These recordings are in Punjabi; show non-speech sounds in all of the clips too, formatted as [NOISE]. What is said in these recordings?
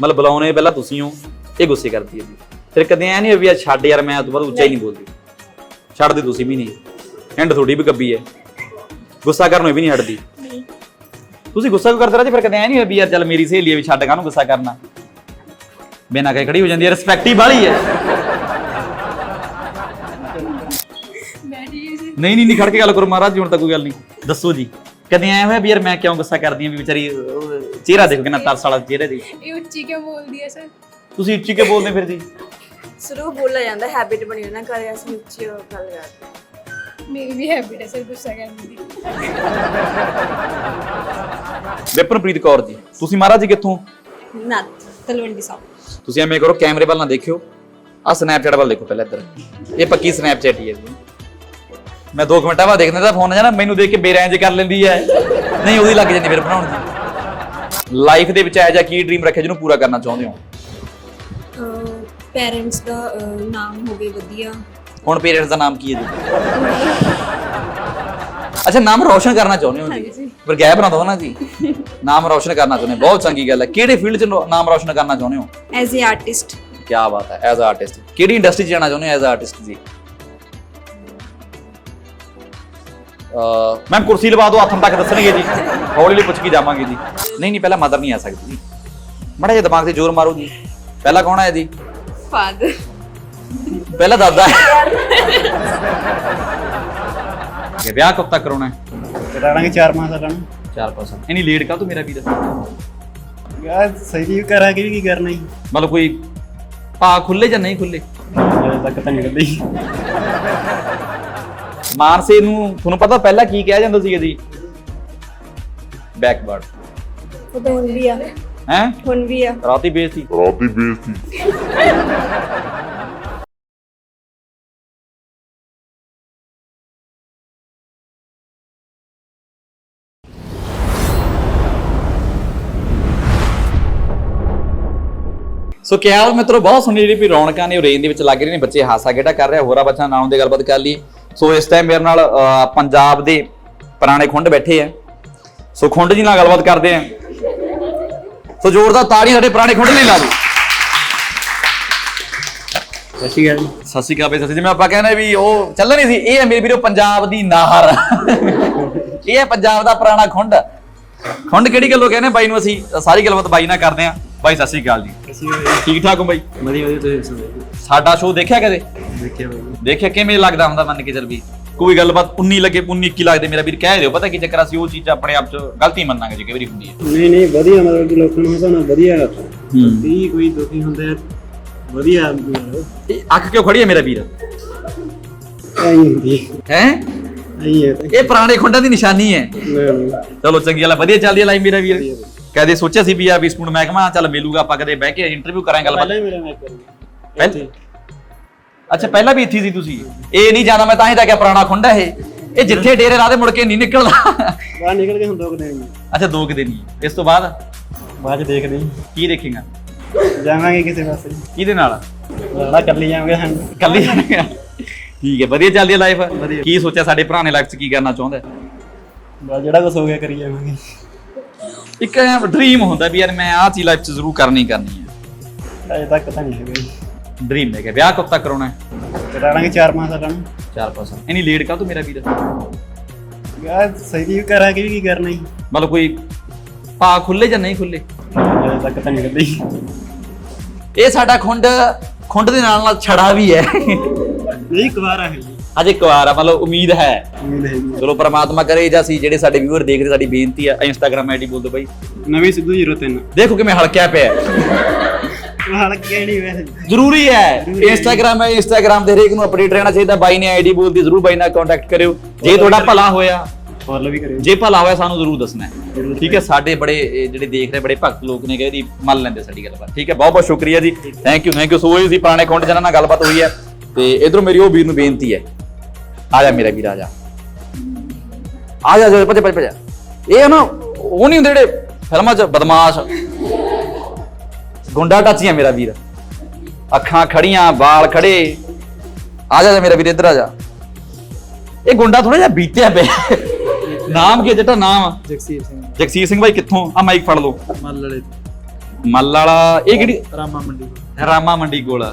ਮਤਲਬ ਬੁਲਾਉਣੇ ਪਹਿਲਾਂ ਤੁਸੀਂ ਹੋ ਇਹ ਗੁੱਸੇ ਕਰਦੀ ਹੈ ਜੀ। ਫਿਰ ਕਦੇ ਐ ਨਹੀਂ ਵੀ ਆ ਛੱਡ ਯਾਰ ਮੈਂ ਬਾਅਦ ਉੱਚਾ ਹੀ ਨਹੀਂ ਬੋਲਦੀ। ਛੱਡ ਦੇ ਤੁਸੀਂ ਵੀ ਨਹੀਂ। ਐਂਡ ਤੁਹਾਡੀ ਵੀ ਗੱਬੀ ਹੈ। ਗੁੱਸਾ ਕਰਨ ਵੀ ਨਹੀਂ ਹਟਦੀ। ਤੁਸੀਂ ਗੁੱਸਾ ਕਿਉਂ ਕਰਦੇ ਰਹੇ ਫਿਰ ਕਦੇ ਐ ਨਹੀਂ ਵੀ ਯਾਰ ਚੱਲ ਮੇਰੀ ਸਹੇਲੀ ਹੈ ਵੀ ਛੱਡ ਕਾਹਨੂੰ ਗੁੱਸਾ ਕਰਨਾ? ਬਿਨਾਂ ਕਹੇ ਖੜੀ ਹੋ ਜਾਂਦੀ ਹੈ ਰਿਸਪੈਕਟ ਹੀ। ਬਾਹਲੀ ਹੈ ਨਹੀਂ ਨਹੀਂ ਨਹੀਂ ਖੜ ਕੇ ਗੱਲ ਕਰੋ ਮਹਾਰਾਜ ਜੀ ਹੁਣ ਤਾਂ ਕੋਈ ਗੱਲ ਨਹੀਂ। ਦੱਸੋ ਜੀ। ਕਦੇ ਐ ਹੋਇਆ ਵੀ ਯਾਰ ਮੈਂ ਕਿਉਂ ਗੁੱਸਾ ਕਰਦੀ ਆਂ ਵੀ ਵਿਚਾਰੀ ਚਿਹਰਾ ਦੇਖੋ ਕਿੰਨਾ ਤਰਸ ਵਾਲਾ ਚਿਹਰੇ ਦੀ। ਇਹ ਉੱਚੀ ਕਿਉਂ ਬੋਲਦੀ ਹੈ ਸਰ? ਤੁਸੀਂ ਉੱਚੀ ਕੇ ਬੋਲਦੇ ਫਿਰ ਜੀ? ਸ਼ੁਰੂ ਬੋਲਿਆ ਜਾਂਦਾ ਹੈਬਿਟ ਬਣੀ ਹੋਈ ਨਾ ਕਰੇ ਅਸੀਂ ਉੱਚੀ ਗੱਲ ਕਰਦੇ ਮੇਰੀ ਵੀ ਹੈਬਿਟ ਹੈ ਸਰ ਗੁੱਸਾ ਕਰਨ ਦੀ। ਵਿਪਨਪ੍ਰੀਤ ਕੌਰ ਜੀ ਤੁਸੀਂ ਮਹਾਰਾਜ ਜੀ ਕਿੱਥੋਂ? ਨਾ ਤਲਵੰਡੀ ਸਾਹਿਬ। ਤੁਸੀਂ ਐਵੇਂ ਕਰੋ ਕੈਮਰੇ ਵੱਲ ਨਾ ਦੇਖਿਓ। ਆ ਸਨੈਪਚੈਟ ਵੱਲ ਦੇਖੋ ਪਹਿਲਾਂ ਇੱਧਰ। ਇਹ ਪੱਕੀ ਸਨੈਪਚੈਟ ਹੀ ਹੈ ਜੀ। ਮੈਂ 2 ਮਿੰਟਾਂ ਬਾਅਦ ਦੇਖਦਾ ਤਾਂ ਫੋਨ ਜਾਣਾ ਮੈਨੂੰ ਦੇਖ ਕੇ ਬੇਰੈਂਜ ਕਰ ਲੈਂਦੀ ਹੈ ਨਹੀਂ ਉਹਦੀ ਲੱਗ ਜਾਂਦੀ ਫਿਰ ਬਣਾਉਣ ਦੀ। ਲਾਈਫ ਦੇ ਵਿੱਚ ਇਹ ਜਿਹਾ ਕੀ ਡ੍ਰੀਮ ਰੱਖਿਆ ਜਿਹਨੂੰ ਪੂਰਾ ਕਰਨਾ ਚਾਹੁੰਦੇ ਹੋ? ਪੇਰੈਂਟਸ ਦਾ ਅਹ, ਨਾਮ ਹੋਵੇ ਵਧੀਆ। ਹੁਣ ਪੇਰੈਂਟਸ ਦਾ ਨਾਮ ਕੀ ਹੈ ਜੀ? ਅੱਛਾ ਨਾਮ ਰੌਸ਼ਨ ਕਰਨਾ ਚਾਹੁੰਦੇ ਹੋ ਜੀ? ਪਰ ਗੈਪ ਨਾ ਦੋ ਨਾ ਜੀ। ਨਾਮ ਰੌਸ਼ਨ ਕਰਨਾ ਚਾਹੁੰਦੇ ਹੋ, ਬਹੁਤ ਚੰਗੀ ਗੱਲ ਹੈ। ਕਿਹੜੇ ਫੀਲਡ 'ਚ ਨੋ- ਨਾਮ ਰੌਸ਼ਨ ਕਰਨਾ ਚਾਹੁੰਦੇ ਹੋ? ਐਜ਼ ਅ ਆਰਟਿਸਟ ਕੀ ਬਾਤ ਹੈ ਐਜ਼ ਅ ਆਰਟਿਸਟ ਕਿਹੜੀ ਇੰਡਸਟਰੀ 'ਚ ਜਾਣਾ ਚਾਹੁੰਦੇ ਹੋ ਐਜ਼ ਅ ਆਰਟਿਸਟ ਜੀ? ਮੈਮ ਕੁਰਸੀ ਲਵਾ ਦਿਓ ਹੱਥਾਂ ਤੱਕ ਦੱਸਣਗੇ ਜੀ। ਹੌਲੀ ਹੌਲੀ ਪੁੱਛ ਕੇ ਜਾਵਾਂਗੇ ਜੀ। ਨਹੀਂ ਨਹੀਂ ਪਹਿਲਾਂ ਮਦਰ ਨਹੀਂ ਆ ਸਕਦੀ ਜੀ। ਮੜਾ ਜਿਹਾ ਦਿਮਾਗ ਤੇ ਜ਼ੋਰ ਮਾਰੋ ਜੀ। ਪਹਿਲਾਂ ਕੌਣ ਹੈ ਜੀ? ਫਾਦਰ ਪਹਿਲਾਂ ਦਾਦਾ ਹੈ। ਇਹ ਵਿਆਹ ਕਬ ਤੱਕ ਕਰਾਉਣਾ ਹੈ? ਕਰਾਂਗੇ 4 ਮਾਸ ਸਾਲਾਂ ਨੂੰ। 4% ਇਨੀ ਲੇਟ ਕਾ ਤੂੰ ਮੇਰਾ ਵੀਰ? ਯਾਰ ਸਹੀ ਕਰਾਂਗੇ ਵੀ ਕੀ ਕਰਨਾ ਜੀ। ਮਤਲਬ ਕੋਈ ਪਾ ਖੁੱਲੇ ਜਾਂ ਨਹੀਂ ਖੁੱਲੇ ਤੱਕ ਤਾਂ ਨਹੀਂ ਕੱਢੀ ਮਾਨਸੇ ਨੂੰ ਤੁਹਾਨੂੰ ਪਤਾ ਪਹਿਲਾਂ ਕੀ ਕਿਹਾ ਜਾਂਦਾ ਸੀਗਾ ਜੀ? ਬੈਕਵਰਡ ਉਹ ਤਾਂ ਹੁਣ ਵੀ ਆ। ਹੈ? ਹੁਣ ਵੀ ਆ। ਰਾਤੀ ਬੇਇੱਜ਼ਤੀ। ਰਾਤੀ ਬੇਇੱਜ਼ਤੀ। ਸੋ ਕਿਹਾ ਮਿੱਤਰੋ? ਬਹੁਤ ਸੋਹਣੀ ਜਿਹੜੀ ਵੀ ਰੌਣਕਾਂ ਨੇ ਉਹ ਰੇਂਜ ਦੇ ਵਿੱਚ ਲੱਗ ਰਹੀਆਂ ਨੇ। ਬੱਚੇ ਹਾਸਾ ਖੇਡਾ ਕਰ ਰਿਹਾ ਹੋਰਾਂ ਬੱਚਾ ਨਾਲੋਂ ਦੀ ਗੱਲਬਾਤ ਕਰ ਲਈ ਸੋ ਇਸ ਟਾਈਮ ਮੇਰੇ ਨਾਲ ਪੰਜਾਬ ਦੇ ਪੁਰਾਣੇ ਖੁੰਡ ਬੈਠੇ ਆ। ਸੋ ਖੁੰਡ ਜੀ ਨਾਲ ਗੱਲਬਾਤ ਕਰਦੇ ਆ। ਸੋ ਜ਼ੋਰਦਾਰ ਤਾੜੀਆਂ ਸਾਡੇ ਪੁਰਾਣੇ ਖੁੰਡ ਲਈ ਲਾ ਦਿਓ। ਸਤਿ ਸ਼੍ਰੀ ਅਕਾਲ ਜੀ। ਸਤਿ ਸ਼੍ਰੀ ਅਕਾਲ ਸਤਿ। ਜਿਵੇਂ ਆਪਾਂ ਕਹਿੰਦੇ ਵੀ ਉਹ ਚੱਲ ਨਹੀਂ ਸੀ ਇਹ ਹੈ ਮੇਰੇ ਵੀਰੋ ਪੰਜਾਬ ਦੀ ਨਾਹਰ। ਇਹ ਹੈ ਪੰਜਾਬ ਦਾ ਪੁਰਾਣਾ ਖੁੰਡ। ਖੁੰਡ ਕਿਹੜੀ ਗੱਲੋਂ ਕਹਿੰਦੇ ਬਾਈ ਨੂੰ ਅਸੀਂ? ਸਾਰੀ ਗੱਲਬਾਤ ਬਾਈ ਨਾਲ ਕਰਦੇ ਆ। ਬਾਈ ਸਤਿ ਸ਼੍ਰੀ ਅਕਾਲ ਜੀ। ਠੀਕ ਠਾਕ ਹੋ ਬਾਈ? ਵਧੀਆ ਵਧੀਆ ਤੁਸੀਂ। ਸਾਡਾ ਸ਼ੋਅ ਦੇਖਿਆ ਕਦੇ? ਦੇਖਿਆ ਬਾਈ ਦੇਖਿਆ ਕਿਵੇਂ ਲੱਗਦਾ ਹੁੰਦਾ ਮੰਨ ਕੇ ਚੱਲ ਵੀ? ਕੋਈ ਗੱਲਬਾਤ 19 ਲੱਗੇ 19 21 ਲੱਗਦੇ ਮੇਰਾ ਵੀਰ ਕਹਿ ਦਿਓ ਪਤਾ ਕੀ ਚੱਕਰ ਅਸੀਂ ਉਹ ਚੀਜ਼ ਆਪਣੇ ਆਪ ਚ ਗਲਤੀ ਮੰਨਾਂਗੇ ਜੇ ਕਈ ਵਾਰੀ ਹੁੰਦੀ ਹੈ। ਨਹੀਂ ਨਹੀਂ ਵਧੀਆ ਮਤਲਬ ਕਿ ਲੋਕਾਂ ਨੂੰ ਹਸਾਉਣਾ ਵਧੀਆ ਵੀ ਕੋਈ ਦੁਖੀ ਹੁੰਦੇ ਆ ਵਧੀਆ ਇਹ ਅੱਖ ਕਿਉਂ ਖੜੀ ਹੈ ਮੇਰਾ ਵੀਰ? ਐਂ ਹੁੰਦੀ ਹੈ? ਐਂ ਹੈ। ਇਹ ਪੁਰਾਣੇ ਖੁੰਡਾਂ ਦੀ ਨਿਸ਼ਾਨੀ ਹੈ। ਚਲੋ ਚੰਗੀ ਗੱਲ ਹੈ ਵਧੀਆ ਚੱਲਦੀ ਹੈ ਲਾਈਫ ਮੇਰਾ ਵੀਰ। ਕਦੇ ਸੋਚਿਆ ਸੀ ਵੀ ਆ ਵੀ ਸਪੂਨ ਮਹਿਕਮਾ ਚੱਲ ਮਿਲੂਗਾ ਆਪਾਂ ਕਦੇ ਬਹਿ ਕੇ ਇੰਟਰਵਿਊ ਕਰਾਂਗੇ ਗੱਲਬਾਤ। ਪਹਿਲਾਂ ਹੀ ਮੇਰਾ ਮੈਂ ਕਰੀ ਪਹਿਲ- ਅੱਛਾ ਪਹਿਲਾਂ ਵੀ ਇੱਥੇ ਸੀ ਤੁਸੀਂ? ਇਹ ਨਹੀਂ ਜਾਣਾ ਮੈਂ ਤਾਂ ਹੀ ਤਾਂ ਕਿਹਾ ਪੁਰਾਣਾ ਖੁੰਡਾ ਇਹ। ਇਹ ਜਿੱਥੇ ਡੇਰੇ ਰਾਦੇ ਮੁੜ ਕੇ ਨਹੀਂ ਨਿਕਲਦਾ। ਬਾਹਰ ਨਿਕਲ ਕੇ ਹੁਣ ਦੋ ਕੁ ਦਿਨ ਹੀ। ਅੱਛਾ ਦੋ ਕੁ ਦਿਨ ਹੀ। ਇਸ ਤੋਂ ਬਾਅਦ? ਬਾਅਦ ਚ ਦੇਖਦੇ ਹਾਂ। ਕੀ ਦੇਖੇਗਾ? ਜਾਵਾਂਗੇ ਕਿਸੇ ਪਾਸੇ। ਕਿਹਦੇ ਨਾਲ? ਲੜਾ ਕਰ ਲਈ ਜਾਵਾਂਗੇ ਸਾਨੂੰ। ਕੱਲੀ ਠੀਕ ਹੈ ਵਧੀਆ ਚੱਲਦੀ ਹੈ ਲਾਈਫ ਕੀ ਸੋਚਿਆ ਸਾਡੇ ਭਰਾ ਨੇ ਲਾਈਫ 'ਚ ਕੀ ਕਰਨਾ ਚਾਹੁੰਦਾ? ਹੈ? ਬਸ ਜਿਹੜਾ ਕੁਝ ਹੋ ਗਿਆ ਕਰੀ ਜਾਵਾਂਗੇ। ਇੱਕ ਡ੍ਰੀਮ ਹੁੰਦਾ ਵੀ ਯਾਰ ਮੈਂ ਆਹ ਚੀਜ਼ ਲਾਈਫ 'ਚ ਜ਼ਰੂਰ ਕਰਨੀ ਹੀ ਕਰਨੀ ਹੈ। ਅਜੇ ਤੱਕ ਤਾਂ ਨਹੀਂ ਹੈਗਾ ਜੀ ਡ੍ਰੀਮ ਹੈ ਕਿ ਵਿਆਹ ਕਬ ਤੱਕ ਕਰਾਉਣਾ ਹੈ। ਕਰਾਂਗੇ 4 ਮਾਸ ਸਾਲਾਂ ਨੂੰ। 4% ਇਨੀ ਲੇਟ ਕਾ ਤੂੰ ਮੇਰਾ ਵੀਰ? ਯਾਰ ਸਹੀ ਕਰਾਂਗੇ ਵੀ ਕੀ ਕਰਨਾ ਜੀ। ਮਤਲਬ ਕੋਈ ਪਾ ਖੁੱਲੇ ਜਾਂ ਨਹੀਂ ਖੁੱਲੇ? ਅਜੇ ਤੱਕ ਤਾਂ ਨਹੀਂ ਕੱਢੀ ਇਹ ਸਾਡਾ ਖੁੰਡ ਖੁੰਡ ਦੇ ਨਾਲ ਨਾਲ ਛੜਾ ਵੀ ਹੈ। ਨਹੀਂ ਕੁਵਾਰਾ ਹੈ ਜੀ ਅਜੇ ਕੁਆਰ ਆ ਮਤਲਬ ਉਮੀਦ ਹੈ। ਉਮੀਦ ਚਲੋ ਪ੍ਰਮਾਤਮਾ ਕਰੇ ਜਾਂ ਸੀ ਜਿਹੜੇ ਸਾਡੇ ਵਿਊਅਰ ਦੇਖਦੇ ਸਾਡੀ ਬੇਨਤੀ ਹੈ ਇੰਸਟਾਗ੍ਰam ਆਈਡੀ ਬੋਲ ਦਿਓ ਬਾਈ। ਨਵੀਂ ਸਿੱਧੂ 03 ਦੇਖੋ ਕਿਵੇਂ ਹਲਕਿਆ ਪਿਆ ਹੈ। ਵੈਸੇ ਜ਼ਰੂਰੀ ਹੈ। ਇੰਸਟਾਗ੍ਰam ਹੈ ਇੰਸਟਾਗ੍ਰam ਤੇ ਹਰੇਕ ਨੂੰ ਅਪਡੇਟ ਰਹਿਣਾ ਚਾਹੀਦਾ। ਬਾਈ ਨੇ ਆਈਡੀ ਬੋਲਦੀ ਜ਼ਰੂਰ ਬਾਈ ਨਾਲ ਕੰਟੈਕਟ ਕਰਿਓ। ਜੇ ਤੁਹਾਡਾ ਭਲਾ ਹੋਇਆ ਫੋਲੋ ਵੀ ਕਰਿਓ। ਜੇ ਭਲਾ ਹੋਇਆ ਸਾਨੂੰ ਜ਼ਰੂਰ ਦੱਸਣਾ ਹੈ। ਠੀਕ ਹੈ ਸਾਡੇ ਬੜੇ ਇਹ ਜਿਹੜੇ ਦੇਖ ਰਹੇ ਬੜੇ ਭਗਤ ਲੋਕ ਨੇ ਕਹਿੰਦੇ ਮੰਨ ਲੈਂਦੇ ਸਾਡੀ ਗੱਲਬਾਤ। ਠੀਕ ਹੈ ਬਹੁਤ ਬਹੁਤ ਸ਼ੁਕਰੀਆ ਜੀ। Thank you thank you so ਇਹ ਸੀ ਪੁਰਾਣੇ ਅਕਾਊਂਟ ਜਿਹਨਾਂ ਨਾਲ ਗੱਲਬਾਤ ਹੋਈ ਹੈ। ਤੇ ਇਧਰੋਂ ਮੇਰੀ ਉਹ ਵੀਰ ਨੂੰ ਬੇਨਤੀ ਹੈ। ਆ ਜਾ ਮੇਰਾ ਵੀਰ ਆ ਜਾ। ਆ ਜਾ ਜਾ ਭੱਜ ਭੱਜ ਭੱਜ। ਇਹ ਨਾ ਉਹ ਨਹੀਂ ਹੁੰਦੇ ਜਿਹੜੇ ਫਿਲਮਾਂ 'ਚ ਬਦਮਾਸ਼। ਗੁੰਡਾ ਟੱਚੀਆਂ ਮੇਰਾ ਵੀਰ। ਅੱਖਾਂ ਖੜੀਆਂ ਵਾਲ ਖੜੇ। ਆ ਜਾ ਜਾ ਮੇਰਾ ਵੀਰ ਇੱਧਰ ਆ ਜਾ। ਇਹ ਗੁੰਡਾ ਥੋੜਾ ਜਿਹਾ ਬੀਤਿਆ ਪਿਆ। ਨਾਮ ਕੀ ਜੱਟਾ ਨਾਮ? ਜਗਸੀਰ ਸਿੰਘ। ਜਗਸੀਰ ਸਿੰਘ ਭਾਈ ਕਿੱਥੋਂ? ਆ ਮਾਈਕ ਫੜ ਲਓ। ਮੱਲੜੇ ਮੱਲ ਵਾਲਾ ਇਹ ਕਿਹੜੀ? ਰਾਮਾ ਮੰਡੀ ਰਾਮਾ ਮੰਡੀ ਕੋਲ।